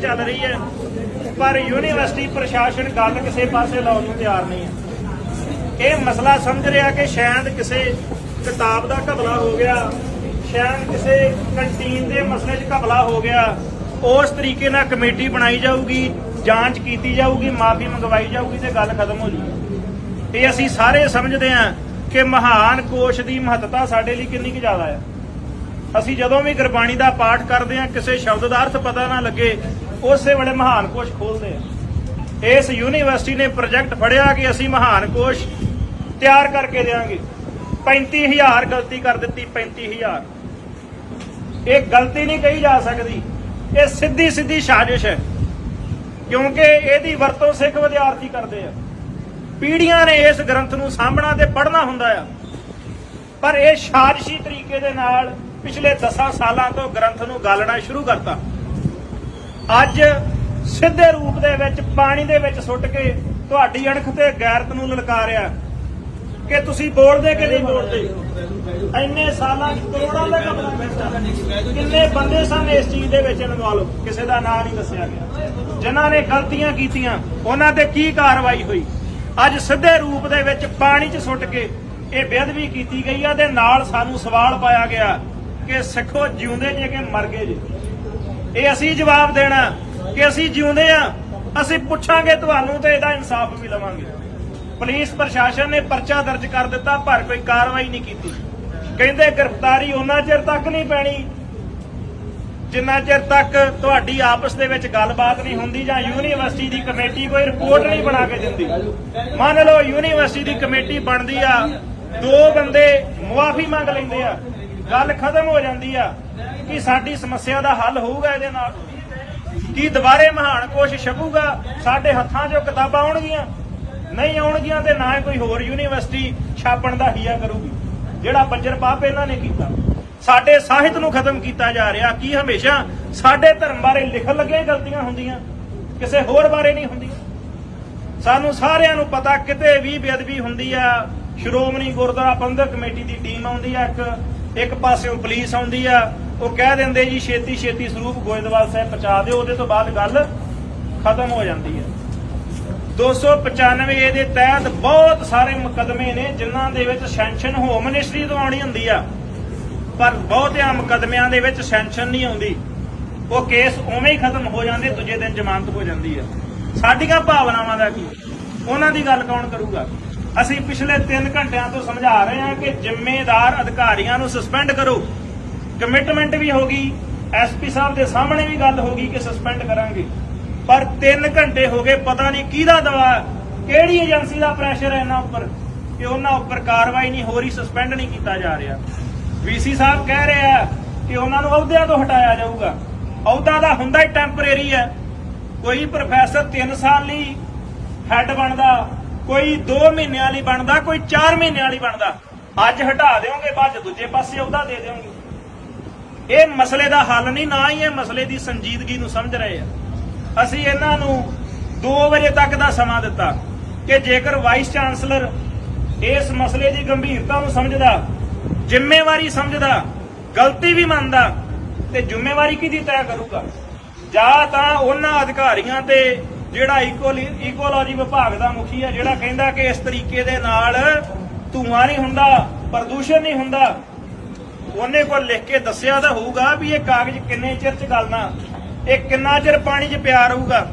Meeting ਚੱਲ ਰਹੀ ਹੈ, ਪਰ ਯੂਨੀਵਰਸਿਟੀ ਪ੍ਰਸ਼ਾਸਨ ਗੱਲ ਕਿਸੇ ਪਾਸੇ ਲਾਉਣ ਨੂੰ ਤਿਆਰ ਨਹੀਂ ਹੈ। ਇਹ ਮਸਲਾ ਸਮਝ ਰਿਹਾ ਕਿ ਸ਼ਾਇਦ ਕਿਸੇ ਕਿਤਾਬ ਦਾ ਘਪਲਾ ਹੋ ਗਿਆ, ਸ਼ਾਇਦ ਕਿਸੇ ਕੰਟੀਨ ਦੇ ਮਸਲੇ 'ਚ ਘਪਲਾ ਹੋ ਗਿਆ, ਉਸ ਤਰੀਕੇ ਨਾਲ ਕਮੇਟੀ ਬਣਾਈ ਜਾਊਗੀ, ਜਾਂਚ ਕੀਤੀ ਜਾਊਗੀ, ਮਾਫੀ ਮੰਗਵਾਈ ਜਾਊਗੀ ਤੇ ਗੱਲ ਖਤਮ ਹੋ ਜੂਗੀ। ਇਹ ਅਸੀਂ ਸਾਰੇ ਸਮਝਦੇ ਹਾਂ ਕਿ ਮਹਾਨ ਕੋਸ਼ ਦੀ ਮਹੱਤਤਾ ਸਾਡੇ ਲਈ ਕਿੰਨੀ ਕੁ ਜ਼ਿਆਦਾ ਹੈ। ਅਸੀਂ ਜਦੋਂ ਵੀ ਗੁਰਬਾਣੀ ਦਾ ਪਾਠ ਕਰਦੇ ਹਾਂ, ਕਿਸੇ ਸ਼ਬਦ ਦਾ ਅਰਥ ਪਤਾ ਨਾ ਲੱਗੇ ਉਸੇ ਵੇਲੇ ਮਹਾਨ ਕੋਸ਼ ਖੋਲਦੇ ਆ। ਇਸ ਯੂਨੀਵਰਸਿਟੀ ਨੇ ਪ੍ਰੋਜੈਕਟ ਫੜਿਆ ਕਿ ਅਸੀਂ ਮਹਾਨ ਕੋਸ਼ ਤਿਆਰ ਕਰਕੇ ਦੇਵਾਂਗੇ 35000 ਗਲਤੀ ਕਰ ਦਿੱਤੀ 35000 ਇਹ ਗਲਤੀ ਨਹੀਂ ਕਹੀ ਜਾ ਸਕਦੀ। ਇਹ ਸਿੱਧੀ ਸਿੱਧੀ ਸਾਜ਼ਿਸ਼ ਹੈ। ਕਿਉਂਕਿ ਇਹਦੀ ਵਰਤੋਂ ਸਿੱਖ ਵਿਦਿਆਰਥੀ ਕਰਦੇ ਆ। ਪੀੜੀਆਂ ਨੇ ਇਸ ਗ੍ਰੰਥ ਨੂੰ ਸਾਂਭਣਾ ਤੇ ਪੜ੍ਹਨਾ ਹੁੰਦਾ ਆ। ਪਰ ਇਹ ਸਾਜ਼ਿਸ਼ੀ ਤਰੀਕੇ ਦੇ ਨਾਲ ਪਿਛਲੇ 10 ਸਾਲਾਂ ਤੋਂ ਗ੍ਰੰਥ ਨੂੰ ਗਾਲਣਾ ਸ਼ੁਰੂ ਕਰਤਾ। ਅੱਜ ਸਿੱਧੇ ਰੂਪ ਦੇ ਵਿੱਚ, ਪਾਣੀ ਦੇ ਵਿੱਚ ਸੁੱਟ ਕੇ ਤੁਹਾਡੀ ਅਣਖ ਤੇ ਗੈਰਤ ਨੂੰ ਲਲਕਾਰਿਆ। ਕਿ ਤੁਸੀਂ ਬੋਲਦੇ ਕਿ ਨਹੀਂ ਬੋਲਦੇ? ਇੰਨੇ ਸਾਲਾਂ ਕਰੋੜਾਂ ਦਾ ਕਮਲਾ ਕੀਤਾ ਕਿੰਨੇ ਬੰਦੇ ਸਨ ਇਸ ਚੀਜ਼ ਦੇ ਵਿੱਚ ਇਨਵੋਲਵ ਕਿਸੇ ਦਾ ਨਾਂ ਨਹੀਂ ਦੱਸਿਆ ਗਿਆ। ਜਿਨ੍ਹਾਂ ਨੇ ਗਲਤੀਆਂ ਕੀਤੀਆਂ, ਉਹਨਾਂ ਤੇ ਕੀ ਕਾਰਵਾਈ ਹੋਈ? ਅੱਜ ਸਿੱਧੇ ਰੂਪ ਦੇ ਵਿੱਚ ਪਾਣੀ 'ਚ ਸੁੱਟ ਕੇ ਇਹ ਬੇਅਦਬੀ ਕੀਤੀ ਗਈ ਆ ਤੇ ਨਾਲ ਸਾਨੂੰ ਸਵਾਲ ਪਾਇਆ ਗਿਆ ਕਿ ਸਿੱਖੋ ਜਿਉਂਦੇ ਜੇ ਕਿ ਮਰ ਗਏ ਜੇ। ਇਹ ਅਸੀਂ ਜਵਾਬ ਦੇਣਾ ਕਿ ਅਸੀਂ ਜਿਉਂਦੇ ਆ ਅਸੀਂ ਪੁੱਛਾਂਗੇ ਤੁਹਾਨੂੰ ਤੇ ਇਹਦਾ ਇਨਸਾਫ ਵੀ ਲਵਾਂਗੇ। ਪੁਲਿਸ ਪ੍ਰਸ਼ਾਸਨ ਨੇ ਪਰਚਾ ਦਰਜ ਕਰ ਦਿੱਤਾ, ਪਰ ਕੋਈ ਕਾਰਵਾਈ ਨਹੀਂ ਕੀਤੀ। ਕਹਿੰਦੇ ਗ੍ਰਿਫਤਾਰੀ ਉਹਨਾਂ ਚਿਰ ਤੱਕ ਨਹੀਂ ਪੈਣੀ। ਜਿੰਨਾ ਚਿਰ ਤੱਕ ਤੁਹਾਡੀ ਆਪਸ ਦੇ ਵਿੱਚ ਗੱਲਬਾਤ ਨਹੀਂ ਹੁੰਦੀ ਜਾਂ ਯੂਨੀਵਰਸਿਟੀ ਦੀ ਕਮੇਟੀ ਕੋਈ ਰਿਪੋਰਟ ਨਹੀਂ ਬਣਾ ਕੇ ਦਿੰਦੀ। ਮੰਨ ਲਓ ਯੂਨੀਵਰਸਿਟੀ ਦੀ ਕਮੇਟੀ ਬਣਦੀ ਆ, ਦੋ ਬੰਦੇ ਮੁਆਫੀ ਮੰਗ ਲੈਂਦੇ ਆ। ਗੱਲ ਖਤਮ ਹੋ ਜਾਂਦੀ ਆ ਕਿ ਸਾਡੀ ਸਮੱਸਿਆ ਦਾ ਹੱਲ ਹੋਊਗਾ ਇਹਦੇ ਨਾਲ। ਕੀ ਦੁਬਾਰੇ ਮਹਾਨ ਕੋਸ਼ ਛਪੂਗਾ? ਸਾਡੇ ਹੱਥਾਂ 'ਚੋਂ ਕਿਤਾਬਾਂ ਆਉਣਗੀਆਂ। ਨਹੀਂ ਆਉਣਗੀਆਂ ਤੇ ਨਾ ਕੋਈ ਹੋਰ ਯੂਨੀਵਰਸਿਟੀ ਛਾਪਣ ਦਾ ਹੀਆ ਕਰੂਗੀ, ਜਿਹੜਾ ਬੰਜਰ ਪਾਪ ਇਹਨਾਂ ਨੇ ਕੀਤਾ। ਸਾਡੇ ਸਾਹਿਤ ਨੂੰ ਖਤਮ ਕੀਤਾ ਜਾ ਰਿਹਾ। ਕੀ ਹਮੇਸ਼ਾ ਸਾਡੇ ਧਰਮ ਬਾਰੇ ਲਿਖਣ ਲੱਗੇ ਗਲਤੀਆਂ ਹੁੰਦੀਆਂ, ਕਿਸੇ ਹੋਰ ਬਾਰੇ ਨਹੀਂ ਹੁੰਦੀਆਂ। ਸਾਨੂੰ ਸਾਰਿਆਂ ਨੂੰ ਪਤਾ ਕਿਤੇ ਵੀ ਬੇਅਦਬੀ ਹੁੰਦੀ ਆ। ਸ਼੍ਰੋਮਣੀ ਗੁਰਦੁਆਰਾ ਪ੍ਰਬੰਧਕ ਕਮੇਟੀ ਦੀ ਟੀਮ ਆਉਂਦੀ ਆ ਇੱਕ। ਇੱਕ ਪਾਸਿਓਂ ਪੁਲਿਸ ਆਉਂਦੀ ਆ, ਉਹ ਕਹਿ ਦਿੰਦੇ ਜੀ, ਛੇਤੀ ਛੇਤੀ ਸਰੂਪ ਗੋਇੰਦਵਾਲ ਸਾਹਿਬ ਪਹੁੰਚਾ ਦਿਓ, ਉਹਦੇ ਤੋਂ ਬਾਅਦ ਗੱਲ ਖਤਮ ਹੋ ਜਾਂਦੀ ਹੈ 295 ਏ ਦੇ ਤਹਿਤ ਬਹੁਤ ਸਾਰੇ ਮੁਕਦਮੇ ਨੇ, ਜਿਨ੍ਹਾਂ ਦੇ ਵਿੱਚ ਸੈਂਕਸ਼ਨ ਹੋਮ ਮਿਨਿਸਟਰੀ ਤੋਂ ਆਉਣੀ ਹੁੰਦੀ ਆ, ਪਰ ਬਹੁਤਿਆਂ ਮੁਕਦਮਿਆਂ ਦੇ ਵਿੱਚ ਸੈਂਕਸ਼ਨ ਨਹੀਂ ਆਉਂਦੀ। ਉਹ ਕੇਸ ਉਵੇਂ ਹੀ ਖਤਮ ਹੋ ਜਾਂਦੇ, ਦੂਜੇ ਦਿਨ ਜ਼ਮਾਨਤ ਹੋ ਜਾਂਦੀ ਆ। ਸਾਡੀਆਂ ਭਾਵਨਾਵਾਂ ਦਾ ਕੀ? ਉਹਨਾਂ ਦੀ ਗੱਲ ਕੌਣ ਕਰੂਗਾ? ਅਸੀਂ ਪਿਛਲੇ 3 ਘੰਟਿਆਂ ਤੋਂ ਸਮਝਾ ਰਹੇ ਹਾਂ ਕਿ ਜ਼ਿੰਮੇਦਾਰ ਅਧਿਕਾਰੀਆਂ ਨੂੰ ਸਸਪੈਂਡ ਕਰੋ। ਕਮਿਟਮੈਂਟ ਵੀ ਹੋ ਗਈ ਐਸਪੀ ਸਾਹਿਬ ਦੇ ਸਾਹਮਣੇ ਵੀ ਗੱਲ ਹੋ ਗਈ ਕਿ ਸਸਪੈਂਡ ਕਰਾਂਗੇ। ਪਰ 3 ਘੰਟੇ ਹੋ ਗਏ, ਪਤਾ ਨਹੀਂ ਕਿਹਦਾ ਦਵਾ, ਕਿਹੜੀ ਏਜੰਸੀ ਦਾ ਪ੍ਰੈਸ਼ਰ ਹੈ ਇਹਨਾਂ ਉੱਪਰ ਕਿ ਉਹਨਾਂ ਉੱਪਰ ਕਾਰਵਾਈ ਨਹੀਂ ਹੋ ਰਹੀ ਸਸਪੈਂਡ ਨਹੀਂ ਕੀਤਾ ਜਾ ਰਿਹਾ। ਵੀਸੀ ਸਾਹਿਬ ਕਹਿ ਰਿਹਾ ਕਿ ਉਹਨਾਂ ਨੂੰ ਅਹੁਦਿਆਂ ਤੋਂ ਹਟਾਇਆ ਜਾਊਗਾ। ਅਹੁਦਾ ਦਾ ਹੁੰਦਾ ਹੀ ਟੈਂਪਰੇਰੀ ਹੈ। ਕੋਈ ਪ੍ਰੋਫੈਸਰ 3 ਸਾਲ ਲਈ ਹੈੱਡ ਬਣਦਾ। ਕੋਈ 2 ਮਹੀਨਿਆਂ ਲਈ ਬਣਦਾ, ਕੋਈ 4 ਮਹੀਨਿਆਂ ਲਈ ਬਣਦਾ। ਅੱਜ ਹਟਾ ਦਿਓਗੇ ਬਾਅਦ ਦੂਜੇ ਪਾਸੇ ਅਹੁਦਾ ਦੇ ਦਿਓਗੇ। ਇਹ ਮਸਲੇ ਦਾ ਹੱਲ ਨਹੀਂ, ਨਾ ਹੀ ਇਹ ਮਸਲੇ ਦੀ ਸੰਜੀਦਗੀ ਨੂੰ ਸਮਝ ਰਹੇ ਆ। ਅਸੀਂ ਇਹਨਾਂ ਨੂੰ 2 ਵਜੇ ਤੱਕ ਦਾ ਸਮਾਂ ਦਿੱਤਾ ਕਿ ਜੇਕਰ ਵਾਈਸ ਚਾਂਸਲਰ ਇਸ ਮਸਲੇ ਦੀ ਗੰਭੀਰਤਾ ਨੂੰ ਸਮਝਦਾ, ਜ਼ਿੰਮੇਵਾਰੀ ਸਮਝਦਾ, ਗਲਤੀ ਵੀ ਮੰਨਦਾ, ਤੇ ਜ਼ਿੰਮੇਵਾਰੀ ਕਿਹਦੀ ਤੈਅ ਕਰੂਗਾ? ਜਾਂ ਤਾਂ ਉਹਨਾਂ ਅਧਿਕਾਰੀਆਂ ਤੇ ਜਿਹੜਾ ਇਕੋਲੋਜੀ ਵਿਭਾਗ ਦਾ ਮੁਖੀ ਹੈ, ਜਿਹੜਾ ਕਹਿੰਦਾ ਕਿ ਇਸ ਤਰੀਕੇ ਦੇ ਨਾਲ ਧੂਆਂ ਨਹੀਂ ਹੁੰਦਾ, ਪ੍ਰਦੂਸ਼ਣ ਨਹੀਂ ਹੁੰਦਾ, ਉਹਨੇ ਕੋਲ ਲਿਖ ਕੇ ਦੱਸਿਆ ਤਾਂ ਹੋਊਗਾ ਵੀ ਇਹ ਕਾਗਜ਼ ਕਿੰਨੇ ਚਿਰ ਚ ਗਲਣਾ, ਇਹ ਕਿੰਨਾ ਚਿਰ ਪਾਣੀ 'ਚ ਪਿਆ ਰਹੂਗਾ।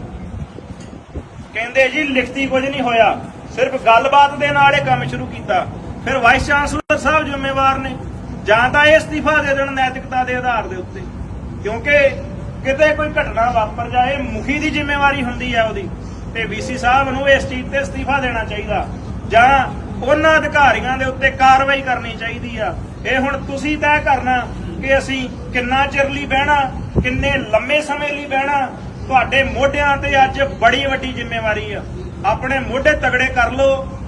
ਕਹਿੰਦੇ ਜੀ, ਲਿਖਤੀ ਕੁਝ ਨਹੀਂ ਹੋਇਆ, ਸਿਰਫ ਗੱਲਬਾਤ ਦੇ ਨਾਲ ਇਹ ਕੰਮ ਸ਼ੁਰੂ ਕੀਤਾ। ਫਿਰ ਵਾਈਸ ਚਾਂਸਲਰ ਸਾਹਿਬ ਜ਼ਿੰਮੇਵਾਰ ਨੇ, ਜਾਂ ਤਾਂ ਇਹ ਅਸਤੀਫਾ ਦੇ ਦੇਣ ਨੈਤਿਕਤਾ ਦੇ ਆਧਾਰ ਦੇ ਉੱਤੇ। ਕਿਉਂਕਿ ਕਿਤੇ ਕੋਈ ਘਟਨਾ ਵਾਪਰ ਜਾਏ, ਮੁਖੀ ਦੀ ਜ਼ਿੰਮੇਵਾਰੀ ਹੁੰਦੀ ਹੈ ਉਹਦੀ। ਤੇ ਵੀਸੀ ਸਾਹਿਬ ਨੂੰ ਇਸ ਚੀਜ਼ ਤੇ ਅਸਤੀਫਾ ਦੇਣਾ ਚਾਹੀਦਾ। ਜਾਂ ਉਹਨਾਂ ਅਧਿਕਾਰੀਆਂ ਦੇ ਉੱਤੇ ਕਾਰਵਾਈ ਕਰਨੀ ਚਾਹੀਦੀ ਆ। ਇਹ ਹੁਣ ਤੁਸੀਂ ਤੈਅ ਕਰਨਾ ਕਿ ਅਸੀਂ ਕਿੰਨਾ ਚਿਰ ਲਈ ਬਹਿਣਾ, ਕਿੰਨੇ ਲੰਮੇ ਸਮੇਂ ਲਈ ਬਹਿਣਾ, ਤੁਹਾਡੇ ਮੋਢਿਆਂ ਤੇ ਅੱਜ ਬੜੀ ਵੱਡੀ ਜ਼ਿੰਮੇਵਾਰੀ ਆ। ਆਪਣੇ ਮੋਢੇ ਤਗੜੇ ਕਰ ਲਓ,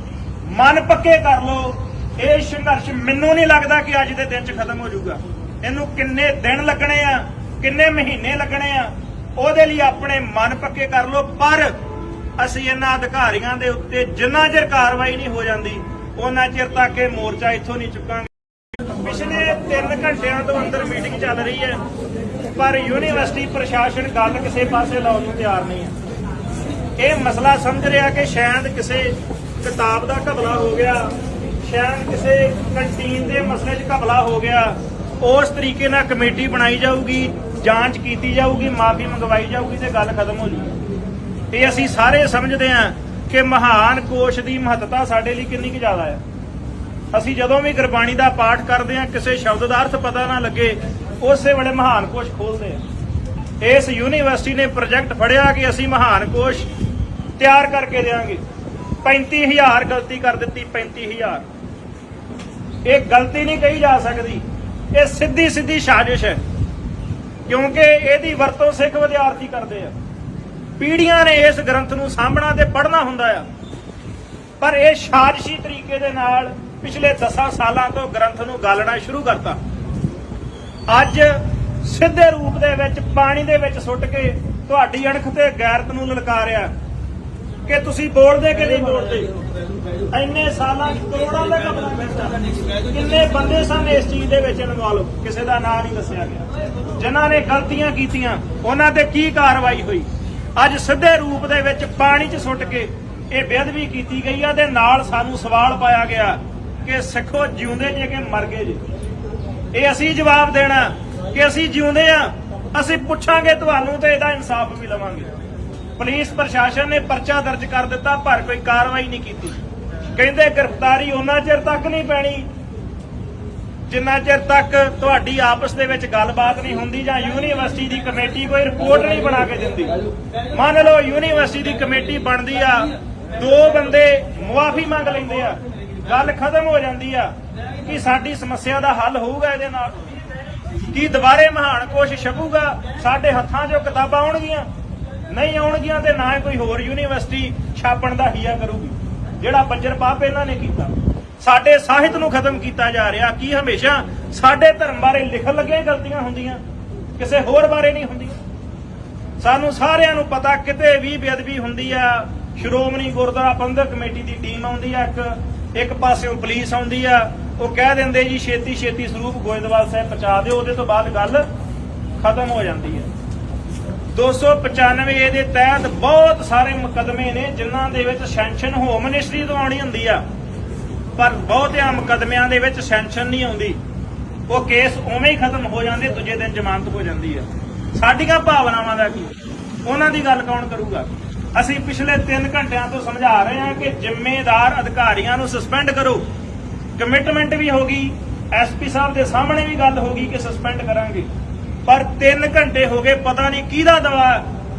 ਮਨ ਪੱਕੇ ਕਰ ਲਓ। ਇਹ ਸੰਘਰਸ਼ ਮੈਨੂੰ ਨਹੀਂ ਲੱਗਦਾ ਕਿ ਅੱਜ ਦੇ ਦਿਨ 'ਚ ਖਤਮ ਹੋ ਜਾਊਗਾ। ਇਹਨੂੰ ਕਿੰਨੇ ਦਿਨ ਲੱਗਣੇ ਆ? ਕਿੰਨੇ ਮਹੀਨੇ ਲੱਗਣੇ ਆ? ਉਹਦੇ ਲਈ ਆਪਣੇ ਮਨ ਪੱਕੇ ਕਰ ਲਓ, ਪਰ ਅਸੀਂ ਇਹਨਾਂ ਅਧਿਕਾਰੀਆਂ ਦੇ ਉੱਤੇ ਜਿੰਨਾ ਚਿਰ ਕਾਰਵਾਈ ਨਹੀਂ ਹੋ ਜਾਂਦੀ, ਉਹਨਾਂ ਚਿਰ ਤੱਕ ਇਹ ਮੋਰਚਾ ਇੱਥੋਂ ਨਹੀਂ ਚੁੱਕਾਂਗੇ। ਪਿਛਲੇ 3 ਘੰਟਿਆਂ ਤੋਂ ਅੰਦਰ ਮੀਟਿੰਗ ਚੱਲ ਰਹੀ ਹੈ, ਪਰ ਯੂਨੀਵਰਸਿਟੀ ਪ੍ਰਸ਼ਾਸਨ ਗੱਲ ਕਿਸੇ ਪਾਸੇ ਲਾਉਣ ਨੂੰ ਤਿਆਰ ਨਹੀਂ ਹੈ। ਇਹ ਮਸਲਾ ਸਮਝ ਰਿਹਾ ਕਿ ਸ਼ਾਇਦ ਕਿਸੇ ਕਿਤਾਬ ਦਾ ਘਬਲਾ ਹੋ ਗਿਆ, ਸ਼ਾਇਦ ਕਿਸੇ ਕੰਟੀਨ ਦੇ ਮਸਲੇ 'ਚ ਘਬਲਾ ਹੋ ਗਿਆ, ਉਸ ਤਰੀਕੇ ਨਾਲ ਕਮੇਟੀ ਬਣਾਈ ਜਾਊਗੀ ਜਾਂਚ ਕੀਤੀ ਜਾਊਗੀ, ਮਾਫੀ ਮੰਗਵਾਈ ਜਾਊਗੀ ਤੇ ਗੱਲ ਖਤਮ ਹੋ ਜੂਗੀ। ਇਹ ਅਸੀਂ ਸਾਰੇ ਸਮਝਦੇ ਹਾਂ ਕਿ ਮਹਾਨ ਕੋਸ਼ ਦੀ ਮਹੱਤਤਾ ਸਾਡੇ ਲਈ ਕਿੰਨੀ ਕੁ ਜ਼ਿਆਦਾ ਹੈ। ਅਸੀਂ ਜਦੋਂ ਵੀ ਗੁਰਬਾਣੀ ਦਾ ਪਾਠ ਕਰਦੇ ਹਾਂ, ਕਿਸੇ ਸ਼ਬਦ ਦਾ ਅਰਥ ਪਤਾ ਨਾ ਲੱਗੇ, ਉਸੇ ਵੇਲੇ ਮਹਾਨ ਕੋਸ਼ ਖੋਲਦੇ ਹਾਂ। ਇਸ ਯੂਨੀਵਰਸਿਟੀ ਨੇ ਪ੍ਰੋਜੈਕਟ ਫੜਿਆ ਕਿ ਅਸੀਂ ਮਹਾਨ ਕੋਸ਼ ਤਿਆਰ ਕਰਕੇ ਦੇਵਾਂਗੇ 35000 ਗਲਤੀ ਕਰ ਦਿੱਤੀ 35000 ਇਹ ਗਲਤੀ ਨਹੀਂ ਕਹੀ ਜਾ ਸਕਦੀ। ਇਹ ਸਿੱਧੀ ਸਿੱਧੀ ਸਾਜ਼ਿਸ਼ ਹੈ। ਕਿਉਂਕਿ ਇਹਦੀ ਵਰਤੋਂ ਸਿੱਖ ਵਿਦਿਆਰਥੀ ਕਰਦੇ ਆ। ਪੀੜ੍ਹੀਆਂ ਨੇ ਇਸ ਗ੍ਰੰਥ ਨੂੰ ਸਾਂਭਣਾ ਤੇ ਪੜ੍ਹਨਾ ਹੁੰਦਾ ਆ। ਪਰ ਇਹ ਸਾਜ਼ਿਸ਼ੀ ਤਰੀਕੇ ਦੇ ਨਾਲ ਪਿਛਲੇ 10 ਸਾਲਾਂ ਤੋਂ ਗ੍ਰੰਥ ਨੂੰ ਗਾਲਣਾ ਸ਼ੁਰੂ ਕਰਤਾ। ਅੱਜ ਸਿੱਧੇ ਰੂਪ ਦੇ ਵਿੱਚ, ਪਾਣੀ ਦੇ ਵਿੱਚ ਸੁੱਟ ਕੇ ਤੁਹਾਡੀ ਅਣਖ ਤੇ ਗੈਰਤ ਨੂੰ ਲਲਕਾਰਿਆ ਕਿ ਤੁਸੀਂ ਬੋਲਦੇ ਕਿ ਨਹੀਂ ਬੋਲਦੇ ਇੰਨੇ ਸਾਲਾਂ 'ਚ ਕਰੋੜਾਂ ਦਾ ਕਪੜਾ ਕੀਤਾ ਕਿੰਨੇ ਬੰਦੇ ਸਨ ਇਸ ਚੀਜ਼ ਦੇ ਵਿੱਚ ਇਨਵੋਲਵ ਕਿਸੇ ਦਾ ਨਾਂ ਨਹੀਂ ਦੱਸਿਆ ਗਿਆ। ਜਿਨ੍ਹਾਂ ਨੇ ਗਲਤੀਆਂ ਕੀਤੀਆਂ, ਉਹਨਾਂ ਤੇ ਕੀ ਕਾਰਵਾਈ ਹੋਈ? ਅੱਜ ਸਿੱਧੇ ਰੂਪ ਦੇ ਵਿੱਚ ਪਾਣੀ 'ਚ ਸੁੱਟ ਕੇ ਇਹ ਬੇਅਦਬੀ ਕੀਤੀ ਗਈ ਆ ਤੇ ਨਾਲ ਸਾਨੂੰ ਸਵਾਲ ਪਾਇਆ ਗਿਆ ਕਿ ਸਿੱਖੋ ਜਿਉਂਦੇ ਜੇ ਕਿ ਮਰ ਗਏ ਜੇ? ਇਹ ਅਸੀਂ ਜਵਾਬ ਦੇਣਾ ਕਿ ਅਸੀਂ ਜਿਉਂਦੇ ਆ, ਅਸੀਂ ਪੁੱਛਾਂਗੇ ਤੁਹਾਨੂੰ ਤੇ ਇਹਦਾ ਇਨਸਾਫ ਵੀ ਲਵਾਂਗੇ। ਪੁਲਿਸ ਪ੍ਰਸ਼ਾਸਨ ਨੇ ਪਰਚਾ ਦਰਜ ਕਰ ਦਿੱਤਾ, ਪਰ ਕੋਈ ਕਾਰਵਾਈ ਨਹੀਂ ਕੀਤੀ। ਕਹਿੰਦੇ ਗ੍ਰਿਫਤਾਰੀ ਉਹਨਾਂ ਚਿਰ ਤੱਕ ਨਹੀਂ ਪੈਣੀ। ਜਿੰਨਾ ਚਿਰ ਤੱਕ ਤੁਹਾਡੀ ਆਪਸ ਦੇ ਵਿੱਚ ਗੱਲਬਾਤ ਨਹੀਂ ਹੁੰਦੀ ਜਾਂ ਯੂਨੀਵਰਸਿਟੀ ਦੀ ਕਮੇਟੀ ਕੋਈ ਰਿਪੋਰਟ ਨਹੀਂ ਬਣਾ ਕੇ ਦਿੰਦੀ। ਮੰਨ ਲਓ ਯੂਨੀਵਰਸਿਟੀ ਦੀ ਕਮੇਟੀ ਬਣਦੀ ਆ, ਦੋ ਬੰਦੇ ਮੁਆਫੀ ਮੰਗ ਲੈਂਦੇ ਆ, ਗੱਲ ਖਤਮ ਹੋ ਜਾਂਦੀ ਆ ਕਿ ਸਾਡੀ ਸਮੱਸਿਆ ਦਾ ਹੱਲ ਹੋਊਗਾ ਇਹਦੇ ਨਾਲ। ਕੀ ਦੁਬਾਰੇ ਮਹਾਨ ਕੋਸ਼ ਛਪੂਗਾ? ਸਾਡੇ ਹੱਥਾਂ 'ਚੋਂ ਕਿਤਾਬਾਂ ਆਉਣਗੀਆਂ। ਨਹੀਂ ਆਉਣਗੀਆਂ ਤੇ ਨਾ ਕੋਈ ਹੋਰ ਯੂਨੀਵਰਸਿਟੀ ਛਾਪਣ ਦਾ ਹੀਆ ਕਰੂਗੀ। ਜਿਹੜਾ ਬੱਜਰ ਪਾਪ ਇਹਨਾਂ ਨੇ ਕੀਤਾ। ਸਾਡੇ ਸਾਹਿਤ ਨੂੰ ਖਤਮ ਕੀਤਾ ਜਾ ਰਿਹਾ। ਕੀ ਹਮੇਸ਼ਾ ਸਾਡੇ ਧਰਮ ਬਾਰੇ ਲਿਖਣ ਲੱਗੇ ਗਲਤੀਆਂ ਹੁੰਦੀਆਂ? ਕਿਸੇ ਹੋਰ ਬਾਰੇ ਨਹੀਂ ਹੁੰਦੀਆਂ। ਸਾਨੂੰ ਸਾਰਿਆਂ ਨੂੰ ਪਤਾ ਕਿਤੇ ਵੀ ਬੇਅਦਬੀ ਹੁੰਦੀ ਆ। ਸ਼੍ਰੋਮਣੀ ਗੁਰਦੁਆਰਾ ਪ੍ਰਬੰਧਕ ਕਮੇਟੀ ਦੀ ਟੀਮ ਆਉਂਦੀ ਆ ਇੱਕ। ਇੱਕ ਪਾਸਿਓਂ ਪੁਲਿਸ ਆਉਂਦੀ ਆ। ਉਹ ਕਹਿ ਦਿੰਦੇ ਜੀ ਛੇਤੀ ਛੇਤੀ ਸਰੂਪ ਗੋਇੰਦਵਾਲ ਸਾਹਿਬ ਪਹੁੰਚਾ ਦਿਓ। ਉਹਦੇ ਤੋਂ ਬਾਅਦ ਗੱਲ ਖਤਮ ਹੋ ਜਾਂਦੀ ਹੈ 295 ਦੇ ਤਹਿਤ ਬਹੁਤ ਸਾਰੇ ਮੁਕਦਮੇ ਨੇ, ਜਿਨ੍ਹਾਂ ਦੇ ਵਿੱਚ ਸੈਂਕਸ਼ਨ ਹੋਮ ਮਿਨਿਸਟਰੀ ਤੋਂ ਆਉਣੀ ਹੁੰਦੀ ਆ। ਪਰ ਬਹੁਤਿਆਂ ਮੁਕਦਮਿਆਂ ਦੇ ਵਿੱਚ ਸੈਂਕਸ਼ਨ ਨਹੀਂ ਆਉਂਦੀ। ਉਹ ਕੇਸ ਉਵੇਂ ਹੀ ਖਤਮ ਹੋ ਜਾਂਦੇ, ਦੂਜੇ ਦਿਨ ਜ਼ਮਾਨਤ ਹੋ ਜਾਂਦੀ ਆ। ਸਾਡੀਆਂ ਭਾਵਨਾਵਾਂ ਦਾ ਕੀ? ਉਹਨਾਂ ਦੀ ਗੱਲ ਕੌਣ ਕਰੂਗਾ? ਅਸੀਂ ਪਿਛਲੇ 3 ਘੰਟਿਆਂ ਤੋਂ ਸਮਝਾ ਰਹੇ ਹਾਂ ਕਿ ਜ਼ਿੰਮੇਦਾਰ ਅਧਿਕਾਰੀਆਂ ਨੂੰ ਸਸਪੈਂਡ ਕਰੋ। ਕਮਿਟਮੈਂਟ ਵੀ ਹੋ ਗਈ। ਐਸਪੀ ਸਾਹਿਬ ਦੇ ਸਾਹਮਣੇ ਵੀ ਗੱਲ ਹੋ ਗਈ ਕਿ ਸਸਪੈਂਡ ਕਰਾਂਗੇ। ਪਰ 3 ਘੰਟੇ ਹੋ ਗਏ, ਪਤਾ ਨਹੀਂ ਕਿਹਦਾ ਦਵਾ,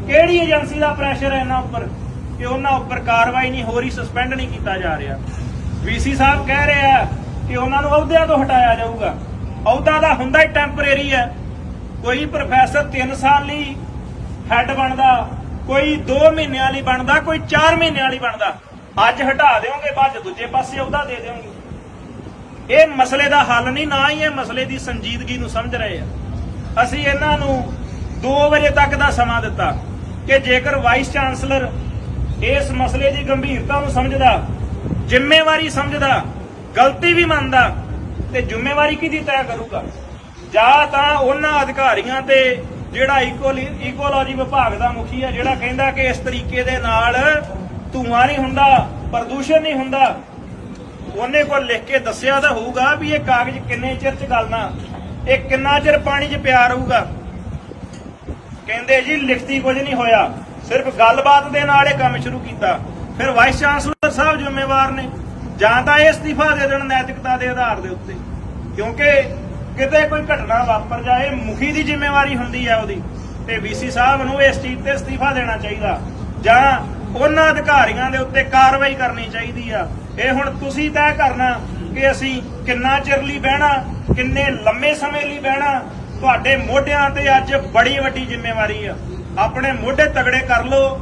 ਕਿਹੜੀ ਏਜੰਸੀ ਦਾ ਪ੍ਰੈਸ਼ਰ ਹੈ ਇਹਨਾਂ ਉੱਪਰ, ਕਿ ਉਹਨਾਂ ਉੱਪਰ ਕਾਰਵਾਈ ਨਹੀਂ ਹੋ ਰਹੀ ਸਸਪੈਂਡ ਨਹੀਂ ਕੀਤਾ ਜਾ ਰਿਹਾ। ਵੀਸੀ ਸਾਹਿਬ ਕਹਿ ਰਿਹਾ ਕਿ ਉਹਨਾਂ ਨੂੰ ਅਹੁਦਿਆਂ ਤੋਂ ਹਟਾਇਆ ਜਾਊਗਾ। ਅਹੁਦਾ ਦਾ ਹੁੰਦਾ ਹੀ ਟੈਂਪਰੇਰੀ ਹੈ। ਕੋਈ ਪ੍ਰੋਫੈਸਰ 3 ਸਾਲ ਲਈ ਹੈੱਡ ਬਣਦਾ, ਕੋਈ 2 ਮਹੀਨਿਆਂ ਲਈ ਬਣਦਾ, ਕੋਈ 4 ਮਹੀਨਿਆਂ ਲਈ ਬਣਦਾ। ਅੱਜ ਹਟਾ ਦਿਓਗੇ ਬਾਅਦ ਦੂਜੇ ਪਾਸੇ ਅਹੁਦਾ ਦੇ ਦਿਓਗੇ। ਇਹ ਮਸਲੇ ਦਾ ਹੱਲ ਨਹੀਂ, ਨਾ ਹੀ ਇਹ ਮਸਲੇ ਦੀ ਸੰਜੀਦਗੀ ਨੂੰ ਸਮਝ ਰਹੇ ਆ। ਅਸੀਂ ਇਹਨਾਂ ਨੂੰ 2 ਵਜੇ ਤੱਕ ਦਾ ਸਮਾਂ ਦਿੱਤਾ ਕਿ ਜੇਕਰ ਵਾਈਸ ਚਾਂਸਲਰ ਇਸ ਮਸਲੇ ਦੀ ਗੰਭੀਰਤਾ ਨੂੰ ਸਮਝਦਾ, ਜ਼ਿੰਮੇਵਾਰੀ ਸਮਝਦਾ, ਗਲਤੀ ਵੀ ਮੰਨਦਾ ਤੇ ਜ਼ਿੰਮੇਵਾਰੀ ਕਿਹਦੀ ਤੈਅ ਕਰੂਗਾ? ਜਾਂ ਤਾਂ ਉਹਨਾਂ ਅਧਿਕਾਰੀਆਂ ਤੇ ਜਿਹੜਾ ਇਕੋਲੋਜੀ ਵਿਭਾਗ ਦਾ ਮੁਖੀ ਹੈ, ਜਿਹੜਾ ਕਹਿੰਦਾ ਕਿ ਇਸ ਤਰੀਕੇ ਦੇ ਨਾਲ ਧੂਆਂ ਨਹੀਂ ਹੁੰਦਾ, ਪ੍ਰਦੂਸ਼ਣ ਨਹੀਂ ਹੁੰਦਾ, ਉਹਨੇ ਕੋਲ ਲਿਖ ਕੇ ਦੱਸਿਆ ਤਾਂ ਹੋਊਗਾ ਵੀ ਇਹ ਕਾਗਜ਼ ਕਿੰਨੇ ਚਿਰ ਚ ਗਲਣਾ ਇਹ ਕਿੰਨਾ ਚਿਰ ਪਾਣੀ 'ਚ ਪਿਆ ਰਹੂਗਾ? ਕਹਿੰਦੇ ਜੀ, ਲਿਖਤੀ ਕੁਝ ਨਹੀਂ ਹੋਇਆ। ਸਿਰਫ ਗੱਲਬਾਤ ਦੇ ਨਾਲ ਇਹ ਕੰਮ ਸ਼ੁਰੂ ਕੀਤਾ। ਫਿਰ ਵਾਈਸ ਚਾਂਸਲਰ ਸਾਹਿਬ ਜ਼ਿੰਮੇਵਾਰ ਨੇ। ਜਾਂ ਤਾਂ ਇਹ ਅਸਤੀਫਾ ਦੇ ਦੇਣ, ਨੈਤਿਕਤਾ ਦੇ ਆਧਾਰ ਦੇ ਉੱਤੇ। ਕਿਉਂਕਿ ਕਿਤੇ ਕੋਈ ਘਟਨਾ ਵਾਪਰ ਜਾਏ, ਮੁਖੀ ਦੀ ਜ਼ਿੰਮੇਵਾਰੀ ਹੁੰਦੀ ਹੈ ਉਹਦੀ। ਤੇ ਵੀਸੀ ਸਾਹਿਬ ਨੂੰ ਇਸ ਚੀਜ਼ ਤੇ ਅਸਤੀਫਾ ਦੇਣਾ ਚਾਹੀਦਾ। ਜਾਂ ਉਹਨਾਂ ਅਧਿਕਾਰੀਆਂ ਦੇ ਉੱਤੇ ਕਾਰਵਾਈ ਕਰਨੀ ਚਾਹੀਦੀ ਆ। ਇਹ ਹੁਣ ਤੁਸੀਂ ਤੈਅ ਕਰਨਾ ਕਿ ਅਸੀਂ ਕਿੰਨਾ ਚਿਰ ਲਈ ਬਹਿਣਾ, ਕਿੰਨੇ ਲੰਮੇ ਸਮੇਂ ਲਈ ਬਹਿਣਾ, ਤੁਹਾਡੇ ਮੋਢਿਆਂ ਤੇ ਅੱਜ ਬੜੀ ਵੱਡੀ ਜ਼ਿੰਮੇਵਾਰੀ ਆ। ਆਪਣੇ ਮੋਢੇ ਤਗੜੇ ਕਰ ਲਓ,